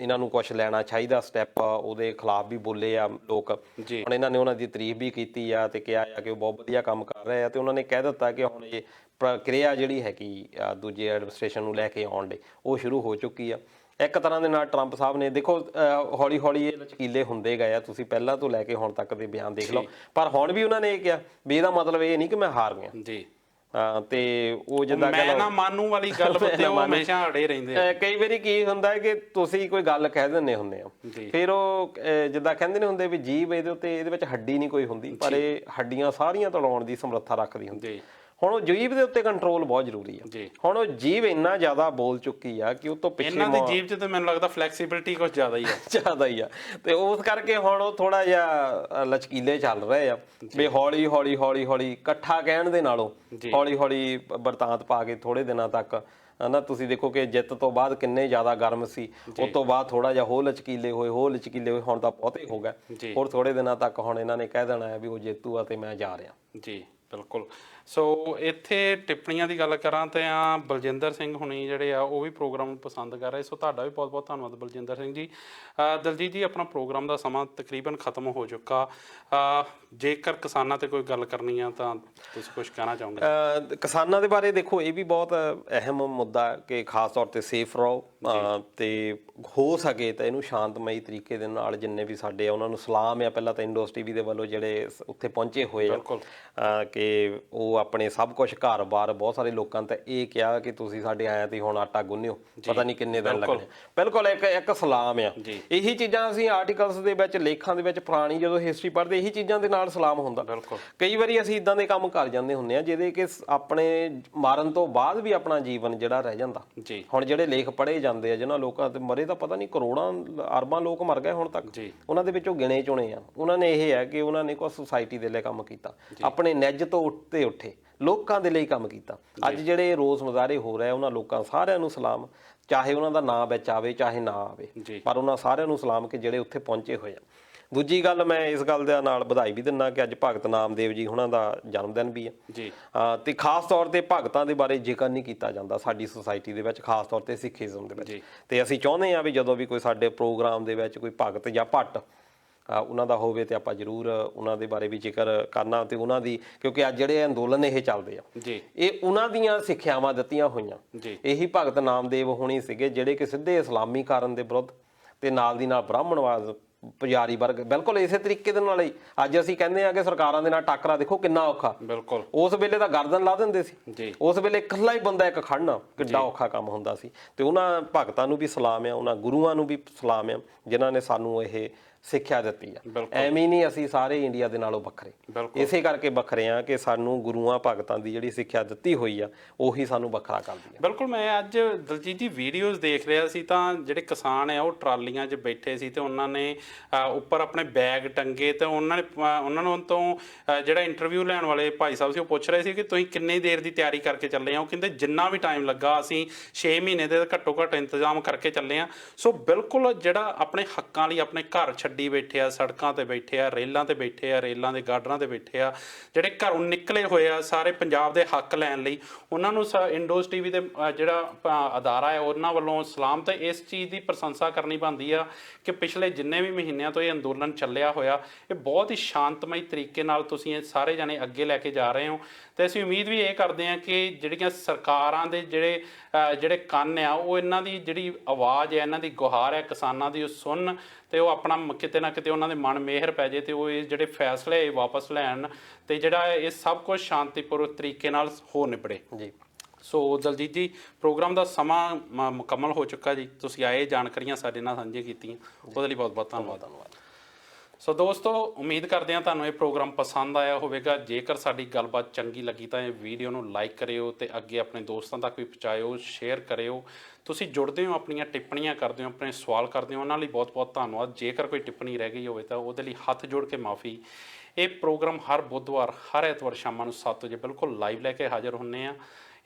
ਇਹਨਾਂ ਨੂੰ ਕੁਝ ਲੈਣਾ ਚਾਹੀਦਾ ਸਟੈਪ ਉਹਦੇ ਖਿਲਾਫ ਵੀ ਬੋਲੇ ਆ ਲੋਕ। ਹੁਣ ਇਹਨਾਂ ਨੇ ਉਹਨਾਂ ਦੀ ਤਾਰੀਫ ਵੀ ਕੀਤੀ ਆ ਤੇ ਕਿਹਾ ਆ ਕਿ ਉਹ ਬਹੁਤ ਵਧੀਆ ਕੰਮ ਕਰ ਰਹੇ ਆ ਤੇ ਉਹਨਾਂ ਨੇ ਕਹਿ ਦਿੱਤਾ ਕਿ ਹੁਣ ਇਹ ਪ੍ਰਕਿਰਿਆ ਜਿਹੜੀ ਹੈਗੀ ਦੂਜੇ ਐਡਮਿਨਿਸਟ੍ਰੇਸ਼ਨ ਨੂੰ ਲੈ ਕੇ ਆਉਣ ਦੇ ਉਹ ਸ਼ੁਰੂ ਹੋ ਚੁੱਕੀ ਆ। ਇੱਕ ਤਰ੍ਹਾਂ ਦੇ ਨਾਲ ਟਰੰਪ ਸਾਹਿਬ ਨੇ ਦੇਖੋ ਹੌਲੀ ਹੌਲੀ ਇਹ ਲਚਕੀਲੇ ਹੁੰਦੇ ਗਏ ਆ ਤੁਸੀਂ ਪਹਿਲਾਂ ਤੋਂ ਲੈ ਕੇ ਹੁਣ ਤੱਕ ਦੇ ਬਿਆਨ ਦੇਖ ਲਓ। ਪਰ ਹੁਣ ਵੀ ਉਹਨਾਂ ਨੇ ਇਹ ਕਿਹਾ ਵੀ ਇਹਦਾ ਮਤਲਬ ਇਹ ਨਹੀਂ ਕਿ ਮੈਂ ਹਾਰ ਗਿਆ। ਜੀ। ਤੇ ਉਹ ਜਿੱਦਾਂ ਮੈਂ ਨਾ ਮਾਨੂ ਵਾਲੀ ਗੱਲ ਬੱਤੇ ਉਹ ਹਮੇਸ਼ਾ ਅੜੇ ਰਹਿੰਦੇ ਆ। ਕਈ ਵਾਰੀ ਕੀ ਹੁੰਦਾ ਹੈ ਕਿ ਤੁਸੀਂ ਕੋਈ ਗੱਲ ਕਹਿ ਦਿੰਦੇ ਹੁੰਦੇ ਆ। ਫਿਰ ਉਹ ਜਿੱਦਾਂ ਕਹਿੰਦੇ ਨੇ ਹੁੰਦੇ ਵੀ ਜੀਭ ਇਹਦੇ ਉੱਤੇ ਇਹਦੇ ਵਿੱਚ ਹੱਡੀ ਨਹੀਂ ਕੋਈ ਹੁੰਦੀ ਪਰ ਇਹ ਹੱਡੀਆਂ ਸਾਰੀਆਂ ਤੜਾਉਣ ਦੀ ਸਮਰੱਥਾ ਰੱਖਦੀ ਹੁੰਦੀ। ਹੁਣ ਉਹ ਜੀਭ ਦੇ ਉੱਤੇ ਕੰਟਰੋਲ ਬਹੁਤ ਜ਼ਰੂਰੀ ਆ। ਹੁਣ ਉਹ ਜੀਭ ਇੰਨਾ ਜ਼ਿਆਦਾ ਬੋਲ ਚੁੱਕੀ ਆ ਕਿ ਉਹ ਤੋਂ ਪਿੱਛੇ ਇਹਨਾਂ ਦੀ ਜੀਬ 'ਚ ਤਾਂ ਮੈਨੂੰ ਲੱਗਦਾ ਫਲੈਕਸੀਬਿਲਟੀ ਕੁਝ ਜ਼ਿਆਦਾ ਹੀ ਆ। ਜ਼ਿਆਦਾ ਹੀ ਆ। ਤੇ ਉਸ ਕਰਕੇ ਹੁਣ ਉਹ ਥੋੜਾ ਜਿਹਾ ਲਚਕੀਲੇ ਚੱਲ ਰਹੇ ਆ। ਵੀ ਹੌਲੀ ਹੌਲੀ ਹੌਲੀ ਹੌਲੀ ਇਕੱਠਾ ਕਹਿਣ ਦੇ ਨਾਲੋਂ ਹੌਲੀ ਹੌਲੀ ਬਰਤਾਂਤ ਪਾ ਕੇ ਥੋੜੇ ਦਿਨਾਂ ਤੱਕ ਹਨਾ ਤੁਸੀਂ ਦੇਖੋ ਕਿ ਜਿੱਤ ਤੋਂ ਬਾਅਦ ਕਿੰਨੇ ਜ਼ਿਆਦਾ ਗਰਮ ਸੀ। ਉਸ ਤੋਂ ਬਾਅਦ ਥੋੜਾ ਜਿਹਾ ਹੋ ਲਚਕੀਲੇ ਹੋਏ ਹੋ ਲਚਕੀਲੇ ਹੋਏ ਹੁਣ ਤਾਂ ਬਹੁਤੇ ਹੋ ਗਏ। ਹੋਰ ਥੋੜੇ ਦਿਨਾਂ ਤੱਕ ਹੁਣ ਇਹਨਾਂ ਨੇ ਕਹਿ ਦੇਣਾ ਹੈ ਵੀ ਉਹ ਜੇਤੂ ਆ ਤੇ ਮੈਂ ਜਾ ਰਿਹਾ। ਜੀ ਬਿਲਕੁਲ। ਸੋ ਇੱਥੇ ਟਿੱਪਣੀਆਂ ਦੀ ਗੱਲ ਕਰਾਂ ਤੇ ਆ ਬਲਜਿੰਦਰ ਸਿੰਘ ਹੁਣੀ ਜਿਹੜੇ ਆ ਉਹ ਵੀ ਪ੍ਰੋਗਰਾਮ ਨੂੰ ਪਸੰਦ ਕਰ ਰਹੇ। ਸੋ ਤੁਹਾਡਾ ਵੀ ਬਹੁਤ ਬਹੁਤ ਧੰਨਵਾਦ ਬਲਜਿੰਦਰ ਸਿੰਘ ਜੀ। ਦਲਜੀਤ ਜੀ ਆਪਣਾ ਪ੍ਰੋਗਰਾਮ ਦਾ ਸਮਾਂ ਤਕਰੀਬਨ ਖਤਮ ਹੋ ਚੁੱਕਾ। ਜੇਕਰ ਕਿਸਾਨਾਂ ਤੇ ਕੋਈ ਗੱਲ ਕਰਨੀ ਆ ਤਾਂ ਤੁਸੀਂ ਕੁਝ ਕਹਿਣਾ ਚਾਹੋਗੇ? ਕਿਸਾਨਾਂ ਦੇ ਬਾਰੇ ਦੇਖੋ ਇਹ ਵੀ ਬਹੁਤ ਅਹਿਮ ਮੁੱਦਾ ਕਿ ਖਾਸ ਤੌਰ ਤੇ ਸੇਫ ਰਹੋ। ਤੇ ਹੋ ਸਕੇ ਤਾਂ ਇਹਨੂੰ ਸ਼ਾਂਤਮਈ ਤਰੀਕੇ ਦੇ ਨਾਲ ਜਿੰਨੇ ਵੀ ਸਾਡੇ ਆ ਉਹਨਾਂ ਨੂੰ ਸਲਾਮ ਆ। ਪਹਿਲਾਂ ਤਾਂ ਇੰਡੋਸ ਟੀਵੀ ਦੇ ਵੱਲੋਂ ਜਿਹੜੇ ਉੱਥੇ ਪਹੁੰਚੇ ਹੋਏ ਆ। ਕਿ ਉਹ ਆਪਣੇ ਸਭ ਕੁਝ ਘਰ-ਬਾਰ ਬਹੁਤ ਸਾਰੇ ਲੋਕਾਂ ਤਾਂ ਇਹ ਕਿਹਾ ਕਿ ਤੁਸੀਂ ਸਾਡੇ ਆਇਆਂ ਤੇ ਹੁਣ ਆਟਾ ਗੁੰਨਿਓ। ਪਤਾ ਨਹੀਂ ਕਿੰਨੇ ਦਿਨ ਲੱਗਣੇ। ਬਿਲਕੁਲ ਇੱਕ ਇੱਕ ਸਲਾਮ ਆ। ਇਹੀ ਚੀਜ਼ਾਂ ਅਸੀਂ ਆਰਟੀਕਲਸ ਦੇ ਵਿੱਚ ਲੇਖਾਂ ਦੇ ਵਿੱਚ ਪੁਰਾਣੀ ਜਦੋਂ ਹਿਸਟਰੀ ਪੜ੍ਹਦੇ ਇਹੀ ਚੀਜ਼ਾਂ ਦੇ ਨਾਲ ਸਲਾਮ ਹੁੰਦਾ। ਕਈ ਵਾਰੀ ਅਸੀਂ ਇਦਾਂ ਦੇ ਕੰਮ ਕਰ ਜਾਂਦੇ ਹੁੰਦੇ ਆ ਜਿਹਦੇ ਕਿ ਆਪਣੇ ਮਾਰਨ ਤੋਂ ਬਾਅਦ ਵੀ ਆਪਣਾ ਜੀਵਨ ਜਿਹੜਾ ਰਹਿ ਜਾਂਦਾ। ਹੁਣ ਜਿਹੜੇ ਲੇਖ ਪੜ੍ਹੇ ਜਾਂਦੇ ਆ ਜਿਨ੍ਹਾਂ ਲੋਕਾਂ ਤੇ ਮਰੇ ਤਾਂ ਪਤਾ ਨਹੀਂ ਕਰੋੜਾਂ ਅਰਬਾਂ ਲੋਕ ਮਰ ਗਏ ਹੁਣ ਤੱਕ। ਉਹਨਾਂ ਦੇ ਵਿੱਚੋਂ ਗਿਣੇ ਚੁਣੇ ਆ। ਉਹਨਾਂ ਨੇ ਇਹ ਹੈ ਕਿ ਉਹਨਾਂ ਨੇ ਕੋਈ ਸੁਸਾਇਟੀ ਦੇ ਲਈ ਕੰਮ ਕੀਤਾ। ਆਪਣੇ ਨਿੱਜ ਤੋਂ ਉੱਤੇ ਉੱਠੇ। ਲੋਕਾਂ ਦੇ ਲਈ ਕੰਮ ਕੀਤਾ। ਅੱਜ ਜਿਹੜੇ ਰੋਜ਼ ਮੁਜ਼ਾਹਰੇ ਹੋ ਰਹੇ ਆ ਉਹਨਾਂ ਲੋਕਾਂ ਸਾਰਿਆਂ ਨੂੰ ਸਲਾਮ। ਚਾਹੇ ਉਹਨਾਂ ਦਾ ਨਾਂ ਵਿੱਚ ਆਵੇ ਚਾਹੇ ਨਾ ਆਵੇ। ਪਰ ਉਹਨਾਂ ਸਾਰਿਆਂ ਨੂੰ ਸਲਾਮ ਕਿ ਜਿਹੜੇ ਉੱਥੇ ਪਹੁੰਚੇ ਹੋਏ ਆ। ਦੂਜੀ ਗੱਲ ਮੈਂ ਇਸ ਗੱਲ ਦੇ ਨਾਲ ਵਧਾਈ ਵੀ ਦਿੰਦਾ ਕਿ ਅੱਜ ਭਗਤ ਨਾਮਦੇਵ ਜੀ ਉਹਨਾਂ ਦਾ ਜਨਮ ਦਿਨ ਵੀ ਹੈ ਜੀ। ਤੇ ਖਾਸ ਤੌਰ ਤੇ ਭਗਤਾਂ ਦੇ ਬਾਰੇ ਜ਼ਿਕਰ ਨਹੀਂ ਕੀਤਾ ਜਾਂਦਾ ਸਾਡੀ ਸੁਸਾਇਟੀ ਦੇ ਵਿੱਚ ਖਾਸ ਤੌਰ ਤੇ ਸਿੱਖੀਜ਼ਮ ਦੇ। ਵਿੱਚ। ਤੇ ਅਸੀਂ ਚਾਹੁੰਦੇ ਹਾਂ ਵੀ ਜਦੋਂ ਵੀ ਕੋਈ ਸਾਡੇ ਪ੍ਰੋਗਰਾਮ ਦੇ ਵਿੱਚ ਕੋਈ ਭਗਤ ਜਾਂ ਭੱਟ ਉਹਨਾਂ ਦਾ ਹੋਵੇ ਤੇ ਆਪਾਂ ਜ਼ਰੂਰ ਉਹਨਾਂ ਦੇ ਬਾਰੇ ਵੀ ਜ਼ਿਕਰ ਕਰਨਾ ਤੇ ਉਹਨਾਂ ਦੀ ਕਿਉਂਕਿ ਅੱਜ ਜਿਹੜੇ ਅੰਦੋਲਨ ਇਹ ਚੱਲਦੇ ਆ ਜੀ। ਇਹ ਉਹਨਾਂ ਦੀਆਂ ਸਿੱਖਿਆਵਾਂ ਦਿੱਤੀਆਂ ਹੋਈਆਂ। ਜੀ। ਇਹੀ ਭਗਤ ਨਾਮਦੇਵ ਹੋਣੀ ਸੀਗੇ ਜਿਹੜੇ ਕਿ ਸਿੱਧੇ ਇਸਲਾਮੀਕਰਨ ਦੇ ਵਿਰੁੱਧ ਤੇ ਨਾਲ ਦੀ ਨਾਲ ਬ੍ਰਾਹਮਣਵਾਦ ਪੁਜਾਰੀ ਵਰਗ ਬਿਲਕੁਲ ਇਸੇ ਤਰੀਕੇ ਦੇ ਨਾਲ ਹੀ। ਅੱਜ ਅਸੀਂ ਕਹਿੰਦੇ ਆ ਕਿ ਸਰਕਾਰਾਂ ਦੇ ਨਾਲ ਟੱਕਰਾ ਦੇਖੋ ਕਿੰਨਾ ਔਖਾ। ਬਿਲਕੁਲ। ਉਸ ਵੇਲੇ ਤਾਂ ਗਰਦਨ ਲਾ ਦਿੰਦੇ ਸੀ। ਜੀ। ਉਸ ਵੇਲੇ ਇਕੱਲਾ ਹੀ ਬੰਦਾ ਇੱਕ ਖੜਨਾ ਕਿੱਡਾ ਔਖਾ ਕੰਮ ਹੁੰਦਾ ਸੀ। ਤੇ ਉਹਨਾਂ ਭਗਤਾਂ ਨੂੰ ਵੀ ਸਲਾਮ ਆ ਉਹਨਾਂ ਗੁਰੂਆਂ ਨੂੰ ਵੀ ਸਲਾਮ ਆ ਜਿਨ੍ਹਾਂ ਨੇ ਸਾਨੂੰ ਇਹ ਸਿੱਖਿਆ ਦਿੱਤੀ ਆ। ਐਵੇਂ ਨਹੀਂ ਅਸੀਂ ਸਾਰੇ ਇੰਡੀਆ ਦੇ ਨਾਲੋਂ ਵੱਖਰੇ। ਇਸੇ ਕਰਕੇ ਵੱਖਰੇ ਆ ਕਿ ਸਾਨੂੰ ਗੁਰੂਆਂ ਭਗਤਾਂ ਦੀ ਜਿਹੜੀ ਸਿੱਖਿਆ ਦਿੱਤੀ ਹੋਈ ਆ ਉਹੀ ਸਾਨੂੰ ਵੱਖਰਾ ਕਰਦੀ ਆ। ਬਿਲਕੁਲ ਮੈਂ ਅੱਜ ਦਲਜੀਤ ਦੀ ਵੀਡੀਓਜ਼ ਦੇਖ ਰਿਹਾ ਸੀ ਤਾਂ ਜਿਹੜੇ ਕਿਸਾਨ ਆ ਉਹ ਟਰਾਲੀਆਂ 'ਚ ਬੈਠੇ ਸੀ ਤੇ ਉਹਨਾਂ ਨੇ ਉੱਪਰ ਆਪਣੇ ਬੈਗ ਟੰਗੇ ਤੇ ਉਹਨਾਂ ਨੇ ਉਹਨਾਂ ਨੂੰ ਤੋਂ ਜਿਹੜਾ ਇੰਟਰਵਿਊ ਲੈਣ ਵਾਲੇ ਭਾਈ ਸਾਹਿਬ ਸੀ ਉਹ ਪੁੱਛ ਰਹੇ ਸੀ ਕਿ ਤੁਸੀਂ ਕਿੰਨੀ ਦੇਰ ਦੀ ਤਿਆਰੀ ਕਰਕੇ ਚੱਲੇ ਆ ਉਹ ਕਹਿੰਦੇ ਜਿੰਨਾ ਵੀ ਟਾਈਮ ਲੱਗਾ ਅਸੀਂ 6 ਮਹੀਨੇ ਦੇ ਘੱਟੋ ਘੱਟ ਇੰਤਜ਼ਾਮ ਕਰਕੇ ਚੱਲੇ ਆ ਸੋ ਬਿਲਕੁਲ ਜਿਹੜਾ ਆਪਣੇ ਹੱਕਾਂ ਲਈ ਆਪਣੇ ਘਰ ਛੱਡੀ ਗੱਡੀ ਬੈਠੇ ਆ, ਸੜਕਾਂ ਤੇ ਬੈਠੇ ਆ, ਰੇਲਾਂ ਤੇ ਬੈਠੇ ਆ, ਰੇਲਾਂ ਦੇ ਗਾਡਰਾਂ ਤੇ ਬੈਠੇ ਆ, ਜਿਹੜੇ ਘਰੋਂ ਨਿਕਲੇ ਹੋਏ ਆ ਸਾਰੇ ਪੰਜਾਬ ਦੇ ਹੱਕ ਲੈਣ ਲਈ। ਉਹਨਾਂ ਨੂੰ ਸ- ਇੰਡੋਸ ਟੀਵੀ ਦੇ ਜਿਹੜਾ ਅਦਾਰਾ ਹੈ, ਉਹਨਾਂ ਵੱਲੋਂ ਸਲਾਮ ਤੇ ਇਸ ਚੀਜ਼ ਦੀ ਪ੍ਰਸ਼ੰਸਾ ਕਰਨੀ ਬਣਦੀ ਆ ਕਿ ਪਿਛਲੇ ਜਿੰਨੇ ਵੀ ਮਹੀਨਿਆਂ ਤੋਂ ਇਹ ਅੰਦੋਲਨ ਚੱਲਿਆ ਹੋਇਆ, ਇਹ ਬਹੁਤ ਹੀ ਸ਼ਾਂਤਮਈ ਤਰੀਕੇ ਨਾਲ ਤੁਸੀਂ ਇਹ ਸਾਰੇ ਜਣੇ ਅੱਗੇ ਲੈ ਕੇ ਜਾ ਰਹੇ ਹੋ। ਤੇ ਅਸੀਂ ਉਮੀਦ ਵੀ ਇਹ ਕਰਦੇ ਹਾਂ ਕਿ ਜਿਹੜੀਆਂ ਸਰਕਾਰਾਂ ਦੇ ਜਿਹੜੇ ਜਿਹੜੇ ਕੰਨ ਆ ਉਹ ਇਹਨਾਂ ਦੀ ਜਿਹੜੀ ਆਵਾਜ਼ ਹੈ ਇਹਨਾਂ ਦੀ ਗੁਹਾਰ ਹੈ ਕਿਸਾਨਾਂ ਦੀ ਉਹ ਸੁਣਨ ਤੇ ਉਹ ਆਪਣਾ ਕਿਤੇ ਨਾ ਕਿਤੇ ਉਹਨਾਂ ਦੇ ਮਨ ਮਿਹਰ ਪੈ ਜੇ ਤੇ ਉਹ ਇਹ ਜਿਹੜੇ ਫੈਸਲੇ ਇਹ ਵਾਪਸ ਲੈਣ ਤੇ ਜਿਹੜਾ ਇਹ ਸਭ ਕੁਝ ਸ਼ਾਂਤੀਪੂਰਵਕ ਤਰੀਕੇ ਨਾਲ ਹੋ ਨਿਬੜੇ। ਜੀ। ਸੋ ਦਲਜੀਤ ਜੀ ਪ੍ਰੋਗਰਾਮ ਦਾ ਸਮਾਂ ਮੁਕੰਮਲ ਹੋ ਚੁੱਕਾ ਜੀ। ਤੁਸੀਂ ਆਏ ਜਾਣਕਾਰੀਆਂ ਸਾਡੇ ਨਾਲ ਸਾਂਝੀਆਂ ਕੀਤੀਆਂ। ਉਹਦੇ ਲਈ ਬਹੁਤ ਬਹੁਤ ਧੰਨਵਾਦ ਧੰਨਵਾਦ। ਸੋ ਦੋਸਤੋ, ਉਮੀਦ ਕਰਦੇ ਹਾਂ ਤੁਹਾਨੂੰ ਇਹ ਪ੍ਰੋਗਰਾਮ ਪਸੰਦ ਆਇਆ ਹੋਵੇਗਾ। ਜੇਕਰ ਸਾਡੀ ਗੱਲਬਾਤ ਚੰਗੀ ਲੱਗੀ ਤਾਂ ਇਹ ਵੀਡੀਓ ਨੂੰ ਲਾਈਕ ਕਰਿਓ ਤੇ ਅੱਗੇ ਆਪਣੇ ਦੋਸਤਾਂ ਤੱਕ ਵੀ ਪਹੁੰਚਾਇਓ, ਸ਼ੇਅਰ ਕਰਿਓ। ਤੁਸੀਂ ਜੁੜਦੇ ਹੋ, ਆਪਣੀਆਂ ਟਿੱਪਣੀਆਂ ਕਰਦੇ ਹੋ, ਆਪਣੇ ਸਵਾਲ ਕਰਦੇ ਹੋ, ਉਹਨਾਂ ਲਈ ਬਹੁਤ-ਬਹੁਤ ਧੰਨਵਾਦ। ਜੇਕਰ ਕੋਈ ਟਿੱਪਣੀ ਰਹਿ ਗਈ ਹੋਵੇ ਤਾਂ ਉਹਦੇ ਲਈ ਹੱਥ ਜੋੜ ਕੇ ਮਾਫੀ। ਇਹ ਪ੍ਰੋਗਰਾਮ ਹਰ ਬੁੱਧਵਾਰ, ਹਰ ਐਤਵਾਰ ਸ਼ਾਮਾਂ ਨੂੰ 7 ਵਜੇ ਬਿਲਕੁਲ ਲਾਈਵ ਲੈ ਕੇ ਹਾਜ਼ਰ ਹੁੰਨੇ ਆ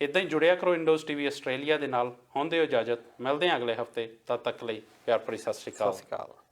ਇਦਾਂ ਹੀ ਜੁੜਿਆ ਕਰੋ ਇੰਡੋਸ ਟੀਵੀ ਆਸਟ੍ਰੇਲੀਆ ਦੇ ਨਾਲ। ਹੁੰਦੇ ਹੋ ਇਜਾਜ਼ਤ। ਮਿਲਦੇ ਹਾਂ ਅਗਲੇ ਹਫ਼ਤੇ। ਤਦ ਤੱਕ ਲਈ ਪਿਆਰ ਭਰੀ ਸਤਿ ਸ਼੍ਰੀ ਅਕਾਲ। ਸਤਿ ਸ਼੍ਰੀ ਅਕਾਲ।